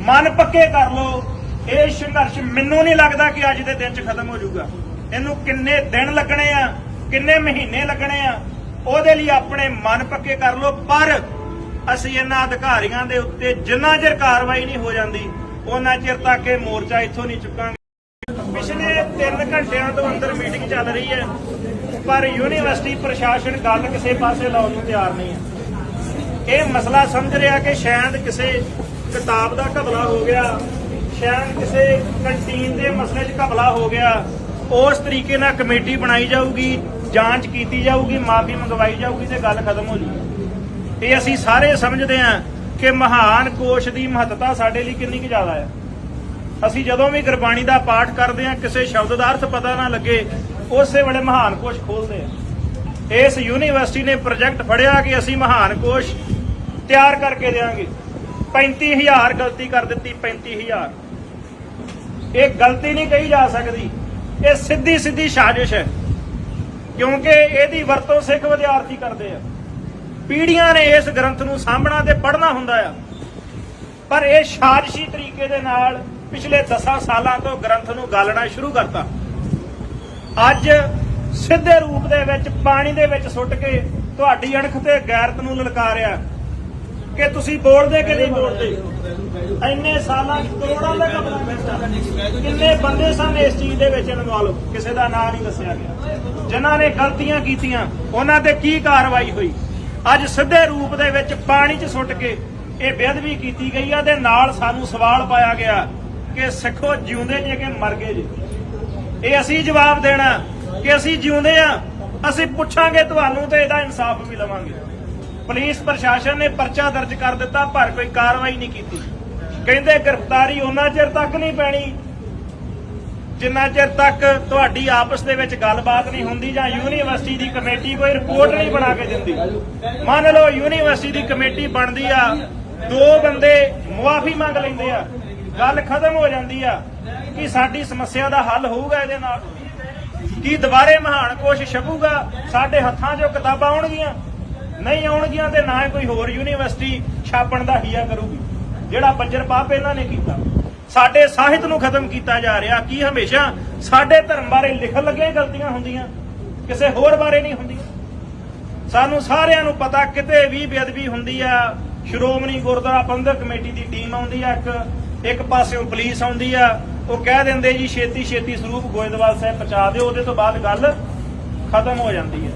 ਮਨ ਪੱਕੇ ਕਰ ਲਓ। ਇਹ ਸੰਘਰਸ਼ ਮੈਨੂੰ ਨਹੀਂ ਲੱਗਦਾ ਕਿ ਅੱਜ ਦੇ ਦਿਨ 'ਚ ਖਤਮ ਹੋ ਜਾਊਗਾ। ਇਹਨੂੰ ਕਿੰਨੇ ਦਿਨ ਲੱਗਣੇ ਆ, ਕਿੰਨੇ ਮਹੀਨੇ ਲੱਗਣੇ ਆ, ਉਹਦੇ ਲਈ ਆਪਣੇ ਮਨ ਪੱਕੇ ਕਰ ਲਓ। ਪਰ ਅਸੀਂ ਇਹਨਾਂ ਅਧਿਕਾਰੀਆਂ ਦੇ ਉੱਤੇ ਜਿੰਨਾ ਚਿਰ ਕਾਰਵਾਈ ਨਹੀਂ ਹੋ ਜਾਂਦੀ, ਉਹਨਾਂ ਚਿਰ ਤੱਕ ਇਹ ਮੋਰਚਾ ਇੱਥੋਂ ਨਹੀਂ ਚੁੱਕਾਂਗੇ। 3 ਘੰਟਿਆਂ ਤੋਂ ਅੰਦਰ ਮੀਟਿੰਗ ਚੱਲ ਰਹੀ ਹੈ, ਪਰ ਯੂਨੀਵਰਸਿਟੀ ਪ੍ਰਸ਼ਾਸਨ ਗੱਲ ਕਿਸੇ ਪਾਸੇ ਲਾਉਣ ਨੂੰ ਤਿਆਰ ਨਹੀਂ ਹੈ। ਇਹ ਮਸਲਾ ਸਮਝ ਰਿਹਾ ਕਿ ਸ਼ਾਇਦ ਕਿਸੇ ਕਿਤਾਬ ਦਾ ਘਪਲਾ ਹੋ ਗਿਆ, ਸ਼ਾਇਦ ਕਿਸੇ ਕੰਟੀਨ ਦੇ ਮਸਲੇ 'ਚ ਘਪਲਾ ਹੋ ਗਿਆ, ਉਸ ਤਰੀਕੇ ਨਾਲ ਕਮੇਟੀ ਬਣਾਈ ਜਾਊਗੀ, ਜਾਂਚ ਕੀਤੀ ਜਾਊਗੀ, ਮਾਫੀ ਮੰਗਵਾਈ ਜਾਊਗੀ ਤੇ ਗੱਲ ਖਤਮ ਹੋ ਜੂਗੀ। ਇਹ ਅਸੀਂ ਸਾਰੇ ਸਮਝਦੇ ਹਾਂ ਕਿ ਮਹਾਨ ਕੋਸ਼ ਦੀ ਮਹੱਤਤਾ ਸਾਡੇ ਲਈ ਕਿੰਨੀ ਕੁ ਜ਼ਿਆਦਾ ਹੈ। ਅਸੀਂ ਜਦੋਂ ਵੀ ਗੁਰਬਾਣੀ ਦਾ ਪਾਠ ਕਰਦੇ ਹਾਂ, ਕਿਸੇ ਸ਼ਬਦ ਦਾ ਅਰਥ ਪਤਾ ਨਾ ਲੱਗੇ, ਉਸੇ ਵੇਲੇ ਮਹਾਨ ਕੋਸ਼ ਖੋਲਦੇ ਆ ਇਸ ਯੂਨੀਵਰਸਿਟੀ ਨੇ ਪ੍ਰੋਜੈਕਟ ਫੜਿਆ ਕਿ ਅਸੀਂ ਮਹਾਨ ਕੋਸ਼ ਤਿਆਰ ਕਰਕੇ ਦੇਵਾਂਗੇ 35000 ਗਲਤੀ ਕਰ ਦਿੱਤੀ 35000 ਇਹ ਗਲਤੀ ਨਹੀਂ ਕਹੀ ਜਾ ਸਕਦੀ। ਇਹ ਸਿੱਧੀ ਸਿੱਧੀ ਸਾਜ਼ਿਸ਼ ਹੈ, ਕਿਉਂਕਿ ਇਹਦੀ ਵਰਤੋਂ ਸਿੱਖ ਵਿਦਿਆਰਥੀ ਕਰਦੇ ਆ। ਪੀੜੀਆਂ ਨੇ ਇਸ ਗ੍ਰੰਥ ਨੂੰ ਸਾਂਭਣਾ ਤੇ ਪੜ੍ਹਨਾ ਹੁੰਦਾ ਆ। ਪਰ ਇਹ ਸਾਜ਼ਿਸ਼ੀ ਤਰੀਕੇ ਦੇ ਨਾਲ ਪਿਛਲੇ 10 ਸਾਲਾਂ ਤੋਂ ਗ੍ਰੰਥ ਨੂੰ ਗਾਲਣਾ ਸ਼ੁਰੂ ਕਰਤਾ। ਅੱਜ ਸਿੱਧੇ ਰੂਪ ਦੇ ਵਿੱਚ, ਪਾਣੀ ਦੇ ਵਿੱਚ ਸੁੱਟ ਕੇ ਤੁਹਾਡੀ ਅਣਖ ਤੇ ਗੈਰਤ ਨੂੰ ਲਲਕਾਰਿਆ। ਕਿ ਤੁਸੀਂ ਬੋਲਦੇ ਕਿ ਨਹੀਂ ਬੋਲਦੇ? ਇੰਨੇ ਸਾਲਾਂ ਕਰੋੜਾਂ ਦਾ ਕਪੜਾ ਕੀਤਾ ਕਿੰਨੇ ਬੰਦੇ ਸਨ ਇਸ ਚੀਜ਼ ਦੇ ਵਿੱਚ ਇਨਵੋਲਵ ਕਿਸੇ ਦਾ ਨਾਂ ਨਹੀਂ ਦੱਸਿਆ ਗਿਆ। ਜਿਨ੍ਹਾਂ ਨੇ ਗਲਤੀਆਂ ਕੀਤੀਆਂ, ਉਹਨਾਂ ਤੇ ਕੀ ਕਾਰਵਾਈ ਹੋਈ? ਅੱਜ ਸਿੱਧੇ ਰੂਪ ਦੇ ਵਿੱਚ ਪਾਣੀ 'ਚ ਸੁੱਟ ਕੇ ਇਹ ਬੇਅਦਬੀ ਕੀਤੀ ਗਈ ਆ ਤੇ ਨਾਲ ਸਾਨੂੰ ਸਵਾਲ ਪਾਇਆ ਗਿਆ ਕਿ ਸਿੱਖੋ ਜਿਉਂਦੇ ਜੇ ਕਿ ਮਰ ਗਏ ਜੇ। ਇਹ ਅਸੀਂ ਜਵਾਬ ਦੇਣਾ, ਕਿ ਅਸੀਂ ਜਿਉਂਦੇ ਆ, ਅਸੀਂ ਪੁੱਛਾਂਗੇ ਤੁਹਾਨੂੰ ਤੇ ਇਹਦਾ ਇਨਸਾਫ ਵੀ ਲਵਾਂਗੇ। ਪੁਲਿਸ ਪ੍ਰਸ਼ਾਸਨ ਨੇ ਪਰਚਾ ਦਰਜ ਕਰ ਦਿੱਤਾ, ਪਰ ਕੋਈ ਕਾਰਵਾਈ ਨਹੀਂ ਕੀਤੀ। ਕਹਿੰਦੇ ਗ੍ਰਿਫਤਾਰੀ ਉਹਨਾਂ ਚਿਰ ਤੱਕ ਨਹੀਂ ਪੈਣੀ। ਜਿੰਨਾ ਚਿਰ ਤੱਕ ਤੁਹਾਡੀ ਆਪਸ ਦੇ ਵਿੱਚ ਗੱਲਬਾਤ ਨਹੀਂ ਹੁੰਦੀ ਜਾਂ ਯੂਨੀਵਰਸਿਟੀ ਦੀ ਕਮੇਟੀ ਕੋਈ ਰਿਪੋਰਟ ਨਹੀਂ ਬਣਾ ਕੇ ਦਿੰਦੀ। ਮੰਨ ਲਓ ਯੂਨੀਵਰਸਿਟੀ ਦੀ ਕਮੇਟੀ ਬਣਦੀ ਆ, ਦੋ ਬੰਦੇ ਮੁਆਫੀ ਮੰਗ ਲੈਂਦੇ ਆ। ਗੱਲ ਖਤਮ ਹੋ ਜਾਂਦੀ ਆ ਕਿ ਸਾਡੀ ਸਮੱਸਿਆ ਦਾ ਹੱਲ ਹੋਊਗਾ ਇਹਦੇ ਨਾਲ। ਕੀ ਦੁਬਾਰੇ ਮਹਾਨ ਕੋਸ਼ ਛਪੂਗਾ? ਸਾਡੇ ਹੱਥਾਂ 'ਚੋਂ ਕਿਤਾਬਾਂ ਆਉਣਗੀਆਂ। ਨਹੀਂ ਆਉਣਗੀਆਂ ਤੇ ਨਾ ਕੋਈ ਹੋਰ ਯੂਨੀਵਰਸਿਟੀ ਛਾਪਣ ਦਾ ਹੀਆ ਕਰੂਗੀ, ਜਿਹੜਾ ਬੱਜਰ ਪਾਪ ਇਹਨਾਂ ਨੇ ਕੀਤਾ। ਸਾਡੇ ਸਾਹਿਤ ਨੂੰ ਖਤਮ ਕੀਤਾ ਜਾ ਰਿਹਾ। ਕੀ ਹਮੇਸ਼ਾ ਸਾਡੇ ਧਰਮ ਬਾਰੇ ਲਿਖਣ ਲੱਗੇ ਗਲਤੀਆਂ ਹੁੰਦੀਆਂ, ਕਿਸੇ ਹੋਰ ਬਾਰੇ ਨਹੀਂ ਹੁੰਦੀਆਂ। ਸਾਨੂੰ ਸਾਰਿਆਂ ਨੂੰ ਪਤਾ ਕਿਤੇ ਵੀ ਬੇਅਦਬੀ ਹੁੰਦੀ ਆ। ਸ਼੍ਰੋਮਣੀ ਗੁਰਦੁਆਰਾ ਪ੍ਰਬੰਧਕ ਕਮੇਟੀ ਦੀ ਟੀਮ ਆਉਂਦੀ ਆ ਇੱਕ। ਇੱਕ ਪਾਸਿਓਂ ਪੁਲਿਸ ਆਉਂਦੀ ਆ, ਉਹ ਕਹਿ ਦਿੰਦੇ ਜੀ, ਛੇਤੀ ਛੇਤੀ ਸਰੂਪ ਗੋਇੰਦਵਾਲ ਸਾਹਿਬ ਪਹੁੰਚਾ ਦਿਓ, ਉਹਦੇ ਤੋਂ ਬਾਅਦ ਗੱਲ ਖਤਮ ਹੋ ਜਾਂਦੀ ਹੈ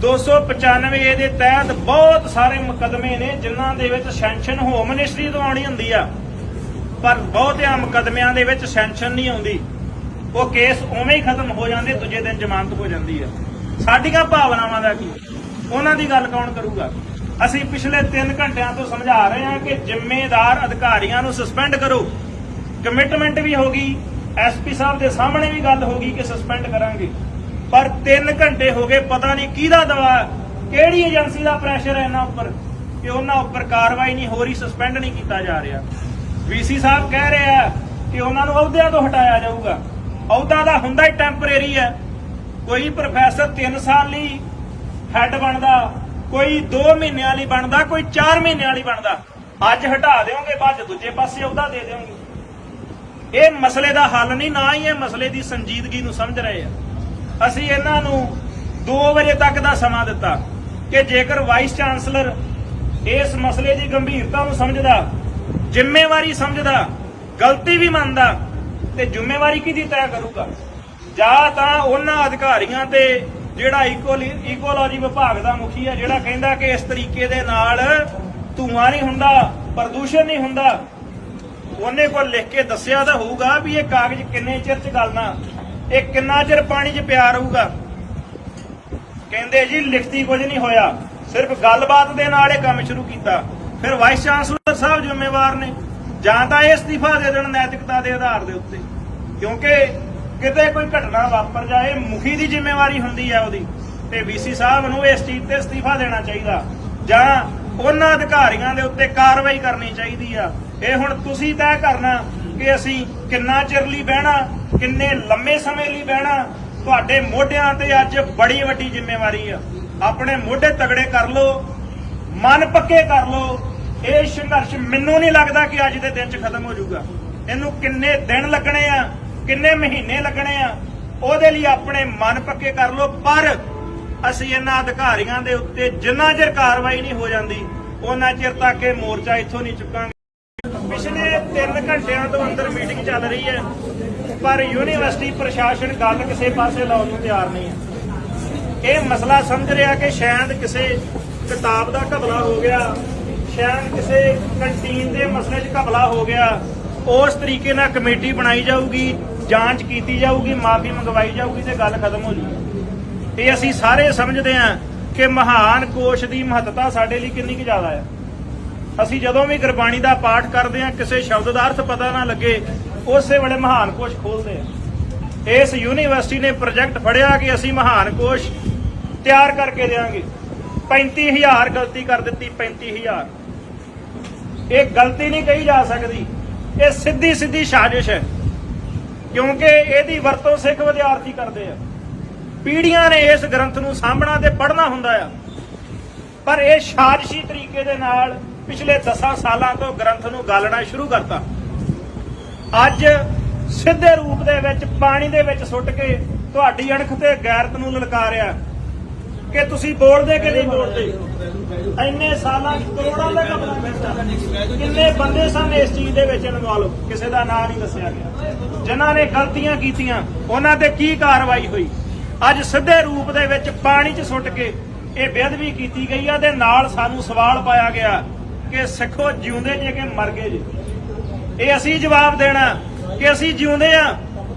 295 ਏ ਦੇ ਤਹਿਤ ਬਹੁਤ ਸਾਰੇ ਮੁਕਦਮੇ ਨੇ, ਜਿਨ੍ਹਾਂ ਦੇ ਵਿੱਚ ਸੈਂਕਸ਼ਨ ਹੋਮ ਮਿਨਿਸਟਰੀ ਤੋਂ ਆਉਣੀ ਹੁੰਦੀ ਆ, ਪਰ ਬਹੁਤਿਆਂ ਮੁਕਦਮਿਆਂ ਦੇ ਵਿੱਚ ਸੈਂਕਸ਼ਨ ਨਹੀਂ ਆਉਂਦੀ। ਉਹ ਕੇਸ ਉਵੇਂ ਹੀ ਖਤਮ ਹੋ ਜਾਂਦੇ, ਦੂਜੇ ਦਿਨ ਜ਼ਮਾਨਤ ਹੋ ਜਾਂਦੀ ਆ। ਸਾਡੀਆਂ ਭਾਵਨਾਵਾਂ ਦਾ ਕੀ? ਉਹਨਾਂ ਦੀ ਗੱਲ ਕੌਣ ਕਰੂਗਾ? ਅਸੀਂ ਪਿਛਲੇ 3 ਘੰਟਿਆਂ ਤੋਂ ਸਮਝਾ ਰਹੇ ਹਾਂ ਕਿ ਜ਼ਿੰਮੇਦਾਰ ਅਧਿਕਾਰੀਆਂ ਨੂੰ ਸਸਪੈਂਡ ਕਰੋ। ਕਮਿਟਮੈਂਟ ਵੀ ਹੋ ਗਈ ਐਸਪੀ ਸਾਹਿਬ ਦੇ ਸਾਹਮਣੇ ਵੀ ਗੱਲ ਹੋ ਗਈ ਕਿ ਸਸਪੈਂਡ ਕਰਾਂਗੇ। ਪਰ 3 ਘੰਟੇ ਹੋ ਗਏ, ਪਤਾ ਨਹੀਂ ਕਿਹਦਾ ਦਵਾ, ਕਿਹੜੀ ਏਜੰਸੀ ਦਾ ਪ੍ਰੈਸ਼ਰ ਹੈ ਇਹਨਾਂ ਉੱਪਰ ਕਿ ਉਹਨਾਂ ਉੱਪਰ ਕਾਰਵਾਈ ਨਹੀਂ ਹੋ ਰਹੀ ਸਸਪੈਂਡ ਨਹੀਂ ਕੀਤਾ ਜਾ ਰਿਹਾ। ਵੀਸੀ ਸਾਹਿਬ ਕਹਿ ਰਿਹਾ ਕਿ ਉਹਨਾਂ ਨੂੰ ਅਹੁਦਿਆਂ ਤੋਂ ਹਟਾਇਆ ਜਾਊਗਾ। ਅਹੁਦਾ ਦਾ ਹੁੰਦਾ ਹੀ ਟੈਂਪਰੇਰੀ ਹੈ। ਕੋਈ ਪ੍ਰੋਫੈਸਰ 3 ਸਾਲ ਲਈ ਹੈੱਡ ਬਣਦਾ ਕੋਈ 2 ਮਹੀਨਿਆਂ ਲਈ ਬਣਦਾ, ਕੋਈ 4 ਮਹੀਨਿਆਂ ਲਈ ਬਣਦਾ। ਅੱਜ ਹਟਾ ਦਿਓਗੇ ਬਾਅਦ ਦੂਜੇ ਪਾਸੇ ਅਹੁਦਾ ਦੇ ਦਿਓਗੇ। ਇਹ ਮਸਲੇ ਦਾ ਹੱਲ ਨਹੀਂ, ਨਾ ਹੀ ਇਹ ਮਸਲੇ ਦੀ ਸੰਜੀਦਗੀ ਨੂੰ ਸਮਝ ਰਹੇ ਆ। ਅਸੀਂ ਇਹਨਾਂ ਨੂੰ 2 ਵਜੇ ਤੱਕ ਦਾ ਸਮਾਂ ਦਿੱਤਾ ਕਿ ਜੇਕਰ ਵਾਈਸ ਚਾਂਸਲਰ ਇਸ ਮਸਲੇ ਦੀ ਗੰਭੀਰਤਾ ਨੂੰ ਸਮਝਦਾ, ਜ਼ਿੰਮੇਵਾਰੀ ਸਮਝਦਾ, ਗਲਤੀ ਵੀ ਮੰਨਦਾ, ਤੇ ਜ਼ਿੰਮੇਵਾਰੀ ਕਿਹਦੀ ਤੈਅ ਕਰੂਗਾ? ਜਾਂ ਤਾਂ ਉਹਨਾਂ ਅਧਿਕਾਰੀਆਂ ਤੇ ਜਿਹੜਾ ਇਕੋਲੋਜੀ ਵਿਭਾਗ ਦਾ ਮੁਖੀ ਹੈ, ਜਿਹੜਾ ਕਹਿੰਦਾ ਕਿ ਇਸ ਤਰੀਕੇ ਦੇ ਨਾਲ ਧੂਆਂ ਨਹੀਂ ਹੁੰਦਾ, ਪ੍ਰਦੂਸ਼ਣ ਨਹੀਂ ਹੁੰਦਾ, ਉਹਨੇ ਕੋਲ ਲਿਖ ਕੇ ਦੱਸਿਆ ਤਾਂ ਹੋਊਗਾ ਵੀ ਇਹ ਕਾਗਜ਼ ਕਿੰਨੇ ਚਿਰ ਚ ਗਲਣਾ, ਇਹ ਕਿੰਨਾ ਚਿਰ ਪਾਣੀ 'ਚ ਪਿਆ ਰਹੂਗਾ। ਕਹਿੰਦੇ ਜੀ, ਲਿਖਤੀ ਕੁਝ ਨਹੀਂ ਹੋਇਆ, ਸਿਰਫ ਗੱਲਬਾਤ ਦੇ ਨਾਲ ਇਹ ਕੰਮ ਸ਼ੁਰੂ ਕੀਤਾ। ਫਿਰ ਵਾਈਸ ਚਾਂਸਲਰ ਸਾਹਿਬ ਜ਼ਿੰਮੇਵਾਰ ਨੇ, ਜਾਂ ਤਾਂ ਇਹ ਅਸਤੀਫਾ ਦੇ ਦੇਣ ਨੈਤਿਕਤਾ ਦੇ ਆਧਾਰ ਦੇ ਉੱਤੇ। ਕਿਉਂਕਿ ਕਿਤੇ ਕੋਈ ਘਟਨਾ ਵਾਪਰ ਜਾਏ, ਮੁਖੀ ਦੀ ਜ਼ਿੰਮੇਵਾਰੀ ਹੁੰਦੀ ਹੈ ਉਹਦੀ। ਤੇ ਵੀਸੀ ਸਾਹਿਬ ਨੂੰ ਇਸ ਚੀਜ਼ ਤੇ ਅਸਤੀਫਾ ਦੇਣਾ ਚਾਹੀਦਾ। ਜਾਂ ਉਹਨਾਂ ਅਧਿਕਾਰੀਆਂ ਦੇ ਉੱਤੇ ਕਾਰਵਾਈ ਕਰਨੀ ਚਾਹੀਦੀ ਆ। ਇਹ ਹੁਣ ਤੁਸੀਂ ਤੈਅ ਕਰਨਾ ਕਿ ਅਸੀਂ ਕਿੰਨਾ ਚਿਰ ਲਈ ਬਹਿਣਾ, ਕਿੰਨੇ ਲੰਮੇ ਸਮੇਂ ਲਈ ਬਹਿਣਾ, ਤੁਹਾਡੇ ਮੋਢਿਆਂ ਤੇ ਅੱਜ ਬੜੀ ਵੱਡੀ ਜ਼ਿੰਮੇਵਾਰੀ ਆ। ਆਪਣੇ ਮੋਢੇ ਤਗੜੇ ਕਰ ਲਓ, ਮਨ ਪੱਕੇ ਕਰ ਲਓ। ਇਹ ਸੰਘਰਸ਼ ਮੈਨੂੰ ਨਹੀਂ ਲੱਗਦਾ ਕਿ ਅੱਜ ਦੇ ਦਿਨ 'ਚ ਖਤਮ ਹੋ ਜਾਊਗਾ। ਇਹਨੂੰ ਕਿੰਨੇ ਦਿਨ ਲੱਗਣੇ ਆ? ਕਿੰਨੇ ਮਹੀਨੇ ਲੱਗਣੇ ਆ? ਉਹਦੇ ਲਈ ਆਪਣੇ ਮਨ ਪੱਕੇ ਕਰ ਲਓ, ਪਰ ਅਸੀਂ ਇਹਨਾਂ ਅਧਿਕਾਰੀਆਂ ਦੇ ਉੱਤੇ ਜਿੰਨਾ ਚਿਰ ਕਾਰਵਾਈ ਨਹੀਂ ਹੋ ਜਾਂਦੀ ਉਹਨਾਂ ਚਿਰ ਤੱਕ ਇਹ ਮੋਰਚਾ ਇੱਥੋਂ ਨਹੀਂ ਚੁੱਕਾਂਗੇ। ਪਿਛਲੇ 3 ਘੰਟਿਆਂ ਤੋਂ ਅੰਦਰ ਮੀਟਿੰਗ ਚੱਲ ਰਹੀ ਹੈ, ਪਰ ਯੂਨੀਵਰਸਿਟੀ ਪ੍ਰਸ਼ਾਸਨ ਗੱਲ ਕਿਸੇ ਪਾਸੇ ਲਾਉਣ ਨੂੰ ਤਿਆਰ ਨਹੀਂ ਹੈ। ਇਹ ਮਸਲਾ ਸਮਝ ਰਿਹਾ ਕਿ ਸ਼ਾਇਦ ਕਿਸੇ ਕਿਤਾਬ ਦਾ ਘਬਲਾ ਹੋ ਗਿਆ, ਸ਼ਾਇਦ ਕਿਸੇ ਕੰਟੀਨ ਦੇ ਮਸਲੇ 'ਚ ਘਬਲਾ ਹੋ ਗਿਆ, ਉਸ ਤਰੀਕੇ ਨਾਲ ਕਮੇਟੀ ਬਣਾਈ ਜਾਊਗੀ ਜਾਂਚ ਕੀਤੀ ਜਾਊਗੀ, ਮਾਫੀ ਮੰਗਵਾਈ ਜਾਊਗੀ ਤੇ ਗੱਲ ਖਤਮ ਹੋ ਜੂਗੀ। ਇਹ ਅਸੀਂ ਸਾਰੇ ਸਮਝਦੇ ਹਾਂ ਕਿ ਮਹਾਨ ਕੋਸ਼ ਦੀ ਮਹੱਤਤਾ ਸਾਡੇ ਲਈ ਕਿੰਨੀ ਕੁ ਜ਼ਿਆਦਾ ਹੈ ਅਸੀਂ ਜਦੋਂ ਵੀ ਗੁਰਬਾਣੀ ਦਾ ਪਾਠ ਕਰਦੇ ਹਾਂ, ਕਿਸੇ ਸ਼ਬਦ ਦਾ ਅਰਥ ਪਤਾ ਨਾ ਲੱਗੇ, ਉਸੇ ਵੇਲੇ ਮਹਾਨ ਕੋਸ਼ ਖੋਲਦੇ ਹਾਂ। ਇਸ ਯੂਨੀਵਰਸਿਟੀ ਨੇ ਪ੍ਰੋਜੈਕਟ ਫੜਿਆ ਕਿ ਅਸੀਂ ਮਹਾਨ ਕੋਸ਼ ਤਿਆਰ ਕਰਕੇ ਦੇਵਾਂਗੇ 35000 ਗਲਤੀ ਕਰ ਦਿੱਤੀ 35000 ਇਹ ਗਲਤੀ ਨਹੀਂ ਕਹੀ ਜਾ ਸਕਦੀ। ਇਹ ਸਿੱਧੀ ਸਿੱਧੀ ਸਾਜ਼ਿਸ਼ ਹੈ। ਕਿਉਂਕਿ ਇਹਦੀ ਵਰਤੋਂ ਸਿੱਖ ਵਿਦਿਆਰਥੀ ਕਰਦੇ ਆ। ਪੀੜ੍ਹੀਆਂ ਨੇ ਇਸ ਗ੍ਰੰਥ ਨੂੰ ਸਾਂਭਣਾ ਤੇ ਪੜ੍ਹਨਾ ਹੁੰਦਾ ਆ। ਪਰ ਇਹ ਸਾਜ਼ਿਸ਼ੀ ਤਰੀਕੇ ਦੇ ਨਾਲ ਪਿਛਲੇ 10 ਸਾਲਾਂ ਤੋਂ ਗ੍ਰੰਥ ਨੂੰ ਗਾਲਣਾ ਸ਼ੁਰੂ ਕਰਤਾ। ਅੱਜ ਸਿੱਧੇ ਰੂਪ ਦੇ ਵਿੱਚ, ਪਾਣੀ ਦੇ ਵਿੱਚ ਸੁੱਟ ਕੇ ਤੁਹਾਡੀ ਅਣਖ ਤੇ ਗੈਰਤ ਨੂੰ ਲਲਕਾਰਿਆ ਕਿ ਤੁਸੀਂ ਬੋਲਦੇ ਕਿ ਨਹੀਂ ਬੋਲਦੇ ਇੰਨੇ ਸਾਲਾਂ 'ਚ ਕਰੋੜਾਂ ਦਾ ਕਪੜਾ ਕੀਤਾ ਕਿੰਨੇ ਬੰਦੇ ਸਨ ਇਸ ਚੀਜ਼ ਦੇ ਵਿੱਚ ਇਨਵੋਲਵ ਕਿਸੇ ਦਾ ਨਾਂ ਨਹੀਂ ਦੱਸਿਆ ਗਿਆ। ਜਿਨ੍ਹਾਂ ਨੇ ਗਲਤੀਆਂ ਕੀਤੀਆਂ, ਉਹਨਾਂ ਤੇ ਕੀ ਕਾਰਵਾਈ ਹੋਈ? ਅੱਜ ਸਿੱਧੇ ਰੂਪ ਦੇ ਵਿੱਚ ਪਾਣੀ 'ਚ ਸੁੱਟ ਕੇ ਇਹ ਬੇਅਦਬੀ ਕੀਤੀ ਗਈ ਆ ਤੇ ਨਾਲ ਸਾਨੂੰ ਸਵਾਲ ਪਾਇਆ ਗਿਆ ਕਿ ਸਿੱਖੋ ਜਿਉਂਦੇ ਜੇ ਕਿ ਮਰ ਗਏ ਜੇ? ਇਹ ਅਸੀਂ ਜਵਾਬ ਦੇਣਾ ਕਿ ਅਸੀਂ ਜਿਉਂਦੇ ਆ,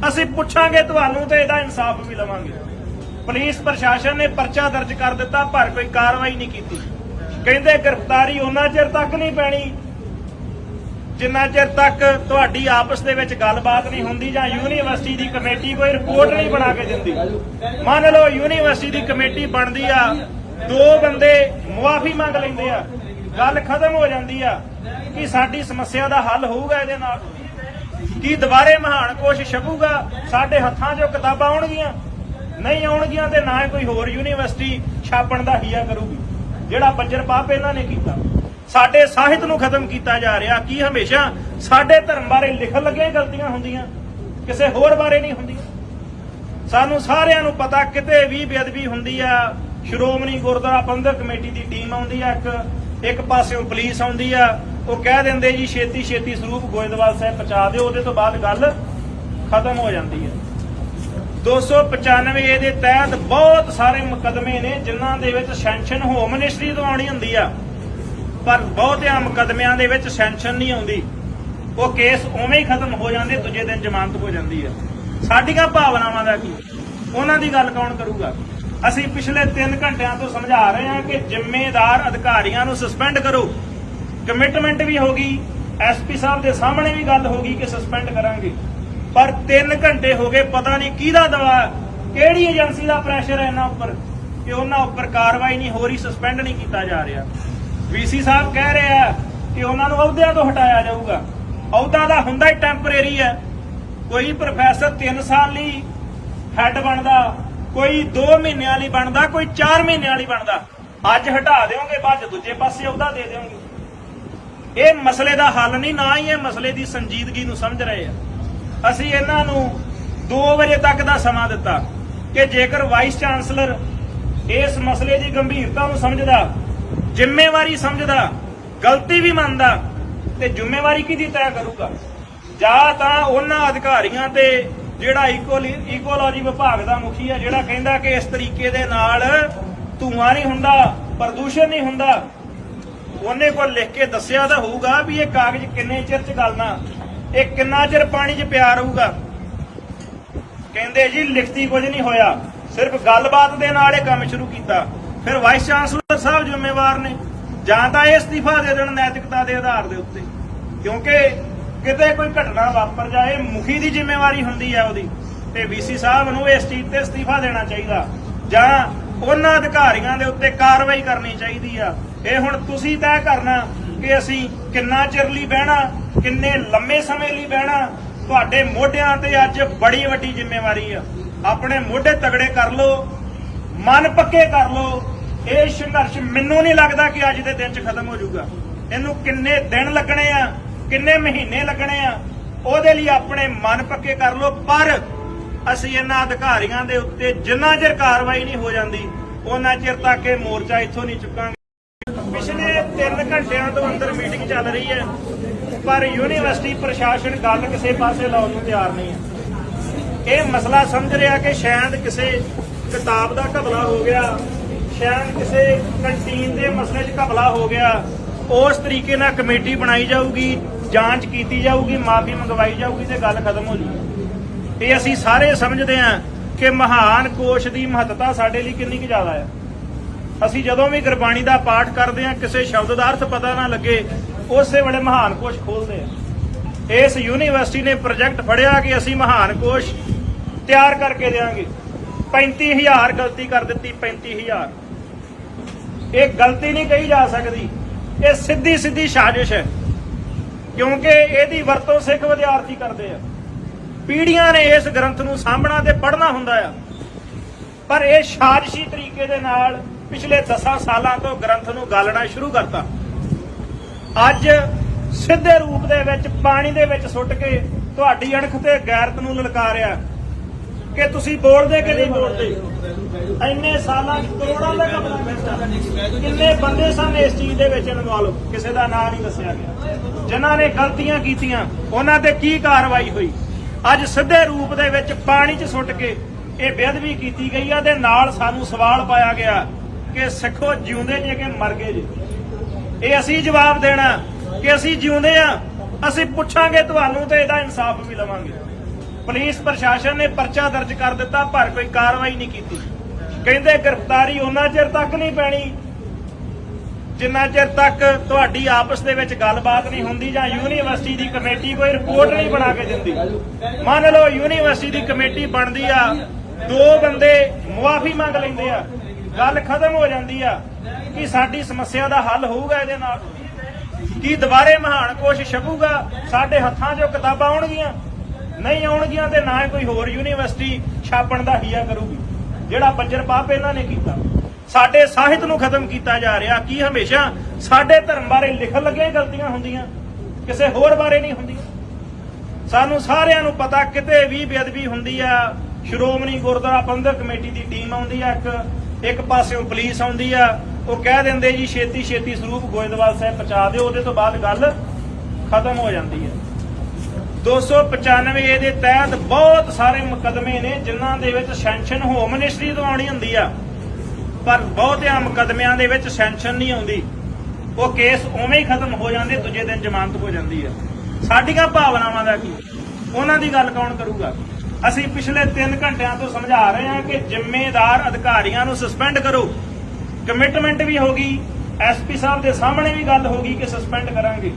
ਅਸੀਂ ਪੁੱਛਾਂਗੇ ਤੁਹਾਨੂੰ ਤੇ ਇਹਦਾ ਇਨਸਾਫ ਵੀ ਲਵਾਂਗੇ। ਪੁਲਿਸ ਪ੍ਰਸ਼ਾਸਨ ਨੇ ਪਰਚਾ ਦਰਜ ਕਰ ਦਿੱਤਾ, ਪਰ ਕੋਈ ਕਾਰਵਾਈ ਨਹੀਂ ਕੀਤੀ। ਕਹਿੰਦੇ ਗ੍ਰਿਫਤਾਰੀ ਉਹਨਾਂ ਚਿਰ ਤੱਕ ਨਹੀਂ ਪੈਣੀ। ਜਿੰਨਾ ਚਿਰ ਤੱਕ ਤੁਹਾਡੀ ਆਪਸ ਦੇ ਵਿੱਚ ਗੱਲਬਾਤ ਨਹੀਂ ਹੁੰਦੀ ਜਾਂ ਯੂਨੀਵਰਸਿਟੀ ਦੀ ਕਮੇਟੀ ਕੋਈ ਰਿਪੋਰਟ ਨਹੀਂ ਬਣਾ ਕੇ ਦਿੰਦੀ। ਮੰਨ ਲਓ ਯੂਨੀਵਰਸਿਟੀ ਦੀ ਕਮੇਟੀ ਬਣਦੀ ਆ, ਦੋ ਬੰਦੇ ਮੁਆਫੀ ਮੰਗ ਲੈਂਦੇ ਆ, ਗੱਲ ਖਤਮ ਹੋ ਜਾਂਦੀ ਆ ਕਿ ਸਾਡੀ ਸਮੱਸਿਆ ਦਾ ਹੱਲ ਹੋਊਗਾ ਇਹਦੇ ਨਾਲ। ਕੀ ਦੁਬਾਰੇ ਮਹਾਨ ਕੋਸ਼ ਛਪੂਗਾ? ਸਾਡੇ ਹੱਥਾਂ 'ਚੋਂ ਕਿਤਾਬਾਂ ਆਉਣਗੀਆਂ। ਨਹੀਂ ਆਉਣਗੀਆਂ ਤੇ ਨਾ ਕੋਈ ਹੋਰ ਯੂਨੀਵਰਸਿਟੀ ਛਾਪਣ ਦਾ ਹੀਆ ਕਰੂਗੀ। ਜਿਹੜਾ ਬੱਜਰ ਪਾਪ ਇਹਨਾਂ ਨੇ ਕੀਤਾ। ਸਾਡੇ ਸਾਹਿਤ ਨੂੰ ਖਤਮ ਕੀਤਾ ਜਾ ਰਿਹਾ। ਕੀ ਹਮੇਸ਼ਾ ਸਾਡੇ ਧਰਮ ਬਾਰੇ ਲਿਖਣ ਲੱਗੇ ਗਲਤੀਆਂ ਹੁੰਦੀਆਂ? ਕਿਸੇ ਹੋਰ ਬਾਰੇ ਨਹੀਂ ਹੁੰਦੀਆਂ। ਸਾਨੂੰ ਸਾਰਿਆਂ ਨੂੰ ਪਤਾ ਕਿਤੇ ਵੀ ਬੇਅਦਬੀ ਹੁੰਦੀ ਆ। ਸ਼੍ਰੋਮਣੀ ਗੁਰਦੁਆਰਾ ਪ੍ਰਬੰਧਕ ਕਮੇਟੀ ਦੀ ਟੀਮ ਆਉਂਦੀ ਆ ਇੱਕ। ਇੱਕ ਪਾਸਿਓਂ ਪੁਲਿਸ ਆਉਂਦੀ ਆ। ਉਹ ਕਹਿ ਦਿੰਦੇ ਜੀ ਛੇਤੀ ਛੇਤੀ ਸਰੂਪ ਗੋਇੰਦਵਾਲ ਸਾਹਿਬ ਪਹੁੰਚਾ ਦਿਓ। ਉਹਦੇ ਤੋਂ ਬਾਅਦ ਗੱਲ ਖਤਮ ਹੋ ਜਾਂਦੀ ਹੈ 295 ਇਹਦੇ ਤਹਿਤ ਬਹੁਤ ਸਾਰੇ ਮੁਕਦਮੇ ਨੇ, ਜਿਨ੍ਹਾਂ ਦੇ ਵਿੱਚ ਸੈਂਕਸ਼ਨ ਹੋਮ ਮਿਨਿਸਟਰੀ ਤੋਂ ਆਉਣੀ ਹੁੰਦੀ ਆ। ਪਰ ਬਹੁਤਿਆਂ ਮੁਕਦਮਿਆਂ ਦੇ ਵਿੱਚ ਸੈਂਕਸ਼ਨ ਨਹੀਂ ਆਉਂਦੀ। ਉਹ ਕੇਸ ਉਵੇਂ ਹੀ ਖਤਮ ਹੋ ਜਾਂਦੇ, ਦੂਜੇ ਦਿਨ ਜ਼ਮਾਨਤ ਹੋ ਜਾਂਦੀ ਆ। ਸਾਡੀਆਂ ਭਾਵਨਾਵਾਂ ਦਾ ਕੀ? ਉਹਨਾਂ ਦੀ ਗੱਲ ਕੌਣ ਕਰੂਗਾ? ਅਸੀਂ ਪਿਛਲੇ 3 ਘੰਟਿਆਂ ਤੋਂ ਸਮਝਾ ਰਹੇ ਹਾਂ ਕਿ ਜ਼ਿੰਮੇਦਾਰ ਅਧਿਕਾਰੀਆਂ ਨੂੰ ਸਸਪੈਂਡ ਕਰੋ। ਕਮਿਟਮੈਂਟ ਵੀ ਹੋ ਗਈ। ਐਸਪੀ ਸਾਹਿਬ ਦੇ ਸਾਹਮਣੇ ਵੀ ਗੱਲ ਹੋ ਗਈ ਕਿ ਸਸਪੈਂਡ ਕਰਾਂਗੇ। ਪਰ 3 ਘੰਟੇ ਹੋ ਗਏ, ਪਤਾ ਨਹੀਂ ਕਿਹਦਾ ਦਵਾ, ਕਿਹੜੀ ਏਜੰਸੀ ਦਾ ਪ੍ਰੈਸ਼ਰ ਹੈ ਇਹਨਾਂ ਉੱਪਰ, ਕਿ ਉਹਨਾਂ ਉੱਪਰ ਕਾਰਵਾਈ ਨਹੀਂ ਹੋ ਰਹੀ ਸਸਪੈਂਡ ਨਹੀਂ ਕੀਤਾ ਜਾ ਰਿਹਾ। ਵੀਸੀ ਸਾਹਿਬ ਕਹਿ ਰਿਹਾ ਕਿ ਉਹਨਾਂ ਨੂੰ ਅਹੁਦਿਆਂ ਤੋਂ ਹਟਾਇਆ ਜਾਊਗਾ। ਅਹੁਦਾ ਦਾ ਹੁੰਦਾ ਹੀ ਟੈਂਪਰੇਰੀ ਹੈ। ਕੋਈ ਪ੍ਰੋਫੈਸਰ 3 ਸਾਲ ਲਈ ਹੈੱਡ ਬਣਦਾ, ਕੋਈ 2 ਮਹੀਨਿਆਂ ਲਈ ਬਣਦਾ, ਕੋਈ 4 ਮਹੀਨਿਆਂ ਲਈ ਬਣਦਾ। ਅੱਜ ਹਟਾ ਦਿਓਗੇ ਬਾਅਦ ਦੂਜੇ ਪਾਸੇ ਅਹੁਦਾ ਦੇ ਦਿਓਗੇ। ਇਹ ਮਸਲੇ ਦਾ ਹੱਲ ਨਹੀਂ, ਨਾ ਹੀ ਇਹ ਮਸਲੇ ਦੀ ਸੰਜੀਦਗੀ ਨੂੰ ਸਮਝ ਰਹੇ ਆ। ਅਸੀਂ ਇਹਨਾਂ ਨੂੰ 2 ਵਜੇ ਤੱਕ ਦਾ ਸਮਾਂ ਦਿੱਤਾ ਕਿ ਜੇਕਰ ਵਾਈਸ ਚਾਂਸਲਰ ਇਸ ਮਸਲੇ ਦੀ ਗੰਭੀਰਤਾ ਨੂੰ ਸਮਝਦਾ, ਜ਼ਿੰਮੇਵਾਰੀ ਸਮਝਦਾ, ਗਲਤੀ ਵੀ ਮੰਨਦਾ ਤੇ ਜ਼ਿੰਮੇਵਾਰੀ ਕਿਹਦੀ ਤੈਅ ਕਰੂਗਾ? ਜਾਂ ਤਾਂ ਉਹਨਾਂ ਅਧਿਕਾਰੀਆਂ ਤੇ ਜਿਹੜਾ ਇਕੋਲੋਜੀ ਵਿਭਾਗ ਦਾ ਮੁਖੀ ਹੈ, ਜਿਹੜਾ ਕਹਿੰਦਾ ਕਿ ਇਸ ਤਰੀਕੇ ਦੇ ਨਾਲ ਧੂਆਂ ਨਹੀਂ ਹੁੰਦਾ, ਪ੍ਰਦੂਸ਼ਣ ਨਹੀਂ ਹੁੰਦਾ, ਉਹਨੇ ਕੋਲ ਲਿਖ ਕੇ ਦੱਸਿਆ ਤਾਂ ਹੋਊਗਾ ਵੀ ਇਹ ਕਾਗਜ਼ ਕਿੰਨੇ ਚਿਰ ਚ ਗਲਣਾ। ਇਹ ਕਿੰਨਾ ਚਿਰ ਪਾਣੀ 'ਚ ਪਿਆ ਰਹੂਗਾ? ਕਹਿੰਦੇ ਜੀ, ਲਿਖਤੀ ਕੁਝ ਨਹੀਂ ਹੋਇਆ। ਸਿਰਫ ਗੱਲਬਾਤ ਦੇ ਨਾਲ ਇਹ ਕੰਮ ਸ਼ੁਰੂ ਕੀਤਾ। ਫਿਰ ਵਾਈਸ ਚਾਂਸਲਰ ਸਾਹਿਬ ਜ਼ਿੰਮੇਵਾਰ ਨੇ। ਜਾਂ ਤਾਂ ਇਹ ਅਸਤੀਫਾ ਦੇ ਦੇਣ, ਨੈਤਿਕਤਾ ਦੇ ਆਧਾਰ ਦੇ ਉੱਤੇ। ਕਿਉਂਕਿ ਕਿਤੇ ਕੋਈ ਘਟਨਾ ਵਾਪਰ ਜਾਏ, ਮੁਖੀ ਦੀ ਜ਼ਿੰਮੇਵਾਰੀ ਹੁੰਦੀ ਹੈ ਉਹਦੀ। ਤੇ ਵੀਸੀ ਸਾਹਿਬ ਨੂੰ ਇਸ ਚੀਜ਼ ਤੇ ਅਸਤੀਫਾ ਦੇਣਾ ਚਾਹੀਦਾ। ਜਾਂ ਉਹਨਾਂ ਅਧਿਕਾਰੀਆਂ ਦੇ ਉੱਤੇ ਕਾਰਵਾਈ ਕਰਨੀ ਚਾਹੀਦੀ ਆ। ਇਹ ਹੁਣ ਤੁਸੀਂ ਤੈਅ ਕਰਨਾ ਕਿ ਅਸੀਂ ਕਿੰਨਾ ਚਿਰ ਲਈ ਬਹਿਣਾ, ਕਿੰਨੇ ਲੰਮੇ ਸਮੇਂ ਲਈ ਬਹਿਣਾ, ਤੁਹਾਡੇ ਮੋਢਿਆਂ ਤੇ ਅੱਜ ਬੜੀ ਵੱਡੀ ਜ਼ਿੰਮੇਵਾਰੀ ਆ। ਆਪਣੇ ਮੋਢੇ ਤਗੜੇ ਕਰ ਲਓ, ਮਨ ਪੱਕੇ ਕਰ ਲਓ। ਇਹ ਸੰਘਰਸ਼ ਮੈਨੂੰ ਨਹੀਂ ਲੱਗਦਾ ਕਿ ਅੱਜ ਦੇ ਦਿਨ 'ਚ ਖਤਮ ਹੋ ਜਾਊਗਾ। ਇਹਨੂੰ ਕਿੰਨੇ ਦਿਨ ਲੱਗਣੇ ਆ, ਕਿੰਨੇ ਮਹੀਨੇ ਲੱਗਣੇ ਆ, ਉਹਦੇ ਲਈ ਆਪਣੇ ਮਨ ਪੱਕੇ ਕਰ ਲਓ। ਪਰ ਅਸੀਂ ਇਹਨਾਂ ਅਧਿਕਾਰੀਆਂ ਦੇ ਉੱਤੇ ਜਿੰਨਾ ਚਿਰ ਕਾਰਵਾਈ ਨਹੀਂ ਹੋ ਜਾਂਦੀ, ਉਹਨਾਂ ਚਿਰ ਤੱਕ ਇਹ ਮੋਰਚਾ ਇੱਥੋਂ ਨਹੀਂ ਚੁੱਕਾਂਗੇ। 3 ਘੰਟਿਆਂ ਤੋਂ ਅੰਦਰ ਮੀਟਿੰਗ ਚੱਲ ਰਹੀ ਹੈ, ਪਰ ਯੂਨੀਵਰਸਿਟੀ ਪ੍ਰਸ਼ਾਸਨ ਗੱਲ ਕਿਸੇ ਪਾਸੇ ਲਾਉਣ ਨੂੰ ਤਿਆਰ ਨਹੀਂ ਹੈ। ਇਹ ਮਸਲਾ ਸਮਝ ਰਿਹਾ ਕਿ ਸ਼ਾਇਦ ਕਿਸੇ ਕਿਤਾਬ ਦਾ ਘਪਲਾ ਹੋ ਗਿਆ, ਸ਼ਾਇਦ ਕਿਸੇ ਕੰਟੀਨ ਦੇ ਮਸਲੇ 'ਚ ਘਪਲਾ ਹੋ ਗਿਆ, ਉਸ ਤਰੀਕੇ ਨਾਲ ਕਮੇਟੀ ਬਣਾਈ ਜਾਊਗੀ, ਜਾਂਚ ਕੀਤੀ ਜਾਊਗੀ, ਮਾਫੀ ਮੰਗਵਾਈ ਜਾਊਗੀ ਤੇ ਗੱਲ ਖਤਮ ਹੋ ਜੂਗੀ। ਇਹ ਅਸੀਂ ਸਾਰੇ ਸਮਝਦੇ ਹਾਂ ਕਿ ਮਹਾਨ ਕੋਸ਼ ਦੀ ਮਹੱਤਤਾ ਸਾਡੇ ਲਈ ਕਿੰਨੀ ਕੁ ਜ਼ਿਆਦਾ ਹੈ। ਅਸੀਂ ਜਦੋਂ ਵੀ ਗੁਰਬਾਣੀ ਦਾ ਪਾਠ ਕਰਦੇ ਹਾਂ, ਕਿਸੇ ਸ਼ਬਦ ਦਾ ਅਰਥ ਪਤਾ ਨਾ ਲੱਗੇ, ਉਸੇ ਵੇਲੇ ਮਹਾਨ ਕੋਸ਼ ਖੋਲਦੇ ਆ ਇਸ ਯੂਨੀਵਰਸਿਟੀ ਨੇ ਪ੍ਰੋਜੈਕਟ ਫੜਿਆ ਕਿ ਅਸੀਂ ਮਹਾਨ ਕੋਸ਼ ਤਿਆਰ ਕਰਕੇ ਦੇਵਾਂਗੇ 35000 ਗਲਤੀ ਕਰ ਦਿੱਤੀ 35000 ਇਹ ਗਲਤੀ ਨਹੀਂ ਕਹੀ ਜਾ ਸਕਦੀ। ਇਹ ਸਿੱਧੀ ਸਿੱਧੀ ਸਾਜ਼ਿਸ਼ ਹੈ, ਕਿਉਂਕਿ ਇਹਦੀ ਵਰਤੋਂ ਸਿੱਖ ਵਿਦਿਆਰਥੀ ਕਰਦੇ ਆ। ਪੀੜੀਆਂ ਨੇ ਇਸ ਗ੍ਰੰਥ ਨੂੰ ਸਾਂਭਣਾ ਤੇ ਪੜ੍ਹਨਾ ਹੁੰਦਾ ਆ। ਪਰ ਇਹ ਸਾਜ਼ਿਸ਼ੀ ਤਰੀਕੇ ਦੇ ਨਾਲ ਪਿਛਲੇ 10 ਸਾਲਾਂ ਤੋਂ ਗ੍ਰੰਥ ਨੂੰ ਗਾਲਣਾ ਸ਼ੁਰੂ ਕਰਤਾ। ਅੱਜ ਸਿੱਧੇ ਰੂਪ ਦੇ ਵਿੱਚ, ਪਾਣੀ ਦੇ ਵਿੱਚ ਸੁੱਟ ਕੇ ਤੁਹਾਡੀ ਅਣਖ ਤੇ ਗੈਰਤ ਨੂੰ ਲਲਕਾਰਿਆ। ਕਿ ਤੁਸੀਂ ਬੋਲਦੇ ਕਿ ਨਹੀਂ ਬੋਲਦੇ? ਇੰਨੇ ਸਾਲਾਂ ਕਰੋੜਾਂ ਦਾ ਕਮਲਾ ਕੀਤਾ ਕਿੰਨੇ ਬੰਦੇ ਸਨ ਇਸ ਚੀਜ਼ ਦੇ ਵਿੱਚ ਇਨਵੋਲਵ ਕਿਸੇ ਦਾ ਨਾਂ ਨਹੀਂ ਦੱਸਿਆ ਗਿਆ। ਜਿਨ੍ਹਾਂ ਨੇ ਗਲਤੀਆਂ ਕੀਤੀਆਂ, ਉਹਨਾਂ ਤੇ ਕੀ ਕਾਰਵਾਈ ਹੋਈ? ਅੱਜ ਸਿੱਧੇ ਰੂਪ ਦੇ ਵਿੱਚ ਪਾਣੀ 'ਚ ਸੁੱਟ ਕੇ ਇਹ ਬੇਅਦਬੀ ਕੀਤੀ ਗਈ ਆ ਤੇ ਨਾਲ ਸਾਨੂੰ ਸਵਾਲ ਪਾਇਆ ਗਿਆ ਕਿ ਸਿੱਖੋ ਜਿਉਂਦੇ ਜੇ ਕਿ ਮਰ ਗਏ ਜੇ। ਇਹ ਅਸੀਂ ਜਵਾਬ ਦੇਣਾ, ਕਿ ਅਸੀਂ ਜਿਉਂਦੇ ਆ, ਅਸੀਂ ਪੁੱਛਾਂਗੇ ਤੁਹਾਨੂੰ ਤੇ ਇਹਦਾ ਇਨਸਾਫ ਵੀ ਲਵਾਂਗੇ। ਪੁਲਿਸ ਪ੍ਰਸ਼ਾਸਨ ਨੇ ਪਰਚਾ ਦਰਜ ਕਰ ਦਿੱਤਾ, ਪਰ ਕੋਈ ਕਾਰਵਾਈ ਨਹੀਂ ਕੀਤੀ। ਕਹਿੰਦੇ ਗ੍ਰਿਫਤਾਰੀ ਉਹਨਾਂ ਚਿਰ ਤੱਕ ਨਹੀਂ ਪੈਣੀ। ਜਿੰਨਾ ਚਿਰ ਤੱਕ ਤੁਹਾਡੀ ਆਪਸ ਦੇ ਵਿੱਚ ਗੱਲਬਾਤ ਨਹੀਂ ਹੁੰਦੀ ਜਾਂ ਯੂਨੀਵਰਸਿਟੀ ਦੀ ਕਮੇਟੀ ਕੋਈ ਰਿਪੋਰਟ ਨਹੀਂ ਬਣਾ ਕੇ ਦਿੰਦੀ। ਮੰਨ ਲਓ ਯੂਨੀਵਰਸਿਟੀ ਦੀ ਕਮੇਟੀ ਬਣਦੀ ਆ, ਦੋ ਬੰਦੇ ਮੁਆਫੀ ਮੰਗ ਲੈਂਦੇ ਆ। ਗੱਲ ਖਤਮ ਹੋ ਜਾਂਦੀ ਆ ਕਿ ਸਾਡੀ ਸਮੱਸਿਆ ਦਾ ਹੱਲ ਹੋਊਗਾ ਇਹਦੇ ਨਾਲ। ਕੀ ਦੁਬਾਰੇ ਮਹਾਨ ਕੋਸ਼ ਛਪੂਗਾ? ਸਾਡੇ ਹੱਥਾਂ 'ਚੋਂ ਕਿਤਾਬਾਂ ਆਉਣਗੀਆਂ। ਨਹੀਂ ਆਉਣਗੀਆਂ ਤੇ ਨਾ ਕੋਈ ਹੋਰ ਯੂਨੀਵਰਸਿਟੀ ਛਾਪਣ ਦਾ ਹੀਆ ਕਰੂਗੀ, ਜਿਹੜਾ ਬੱਜਰ ਪਾਪ ਇਹਨਾਂ ਨੇ ਕੀਤਾ। ਸਾਡੇ ਸਾਹਿਤ ਨੂੰ ਖਤਮ ਕੀਤਾ ਜਾ ਰਿਹਾ। ਕੀ ਹਮੇਸ਼ਾ ਸਾਡੇ ਧਰਮ ਬਾਰੇ ਲਿਖਣ ਲੱਗੇ ਗਲਤੀਆਂ ਹੁੰਦੀਆਂ, ਕਿਸੇ ਹੋਰ ਬਾਰੇ ਨਹੀਂ ਹੁੰਦੀਆਂ। ਸਾਨੂੰ ਸਾਰਿਆਂ ਨੂੰ ਪਤਾ ਕਿਤੇ ਵੀ ਬੇਅਦਬੀ ਹੁੰਦੀ ਆ। ਸ਼੍ਰੋਮਣੀ ਗੁਰਦੁਆਰਾ ਪ੍ਰਬੰਧਕ ਕਮੇਟੀ ਦੀ ਟੀਮ ਆਉਂਦੀ ਆ ਇੱਕ। ਇੱਕ ਪਾਸਿਓਂ ਪੁਲਿਸ ਆਉਂਦੀ ਆ, ਉਹ ਕਹਿ ਦਿੰਦੇ ਜੀ, ਛੇਤੀ ਛੇਤੀ ਸਰੂਪ ਗੋਇੰਦਵਾਲ ਸਾਹਿਬ ਪਹੁੰਚਾ ਦਿਓ, ਉਹਦੇ ਤੋਂ ਬਾਅਦ ਗੱਲ ਖਤਮ ਹੋ ਜਾਂਦੀ ਹੈ 295 ਏ ਦੇ ਤਹਿਤ ਬਹੁਤ ਸਾਰੇ ਮੁਕਦਮੇ ਨੇ, ਜਿਨ੍ਹਾਂ ਦੇ ਵਿੱਚ ਸੈਂਕਸ਼ਨ ਹੋਮ ਮਿਨਿਸਟਰੀ ਤੋਂ ਆਉਣੀ ਹੁੰਦੀ ਆ, ਪਰ ਬਹੁਤਿਆਂ ਮੁਕਦਮਿਆਂ ਦੇ ਵਿੱਚ ਸੈਂਕਸ਼ਨ ਨਹੀਂ ਆਉਂਦੀ। ਉਹ ਕੇਸ ਉਵੇਂ ਹੀ ਖਤਮ ਹੋ ਜਾਂਦੇ, ਦੂਜੇ ਦਿਨ ਜ਼ਮਾਨਤ ਹੋ ਜਾਂਦੀ ਆ। ਸਾਡੀਆਂ ਭਾਵਨਾਵਾਂ ਦਾ ਕੀ? ਉਹਨਾਂ ਦੀ ਗੱਲ ਕੌਣ ਕਰੂਗਾ? ਅਸੀਂ ਪਿਛਲੇ 3 ਘੰਟਿਆਂ ਤੋਂ ਸਮਝਾ ਰਹੇ ਹਾਂ ਕਿ ਜ਼ਿੰਮੇਦਾਰ ਅਧਿਕਾਰੀਆਂ ਨੂੰ ਸਸਪੈਂਡ ਕਰੋ। ਕਮਿਟਮੈਂਟ ਵੀ ਹੋ ਗਈ। ਐਸਪੀ ਸਾਹਿਬ ਦੇ ਸਾਹਮਣੇ ਵੀ ਗੱਲ ਹੋ ਗਈ ਕਿ ਸਸਪੈਂਡ ਕਰਾਂਗੇ।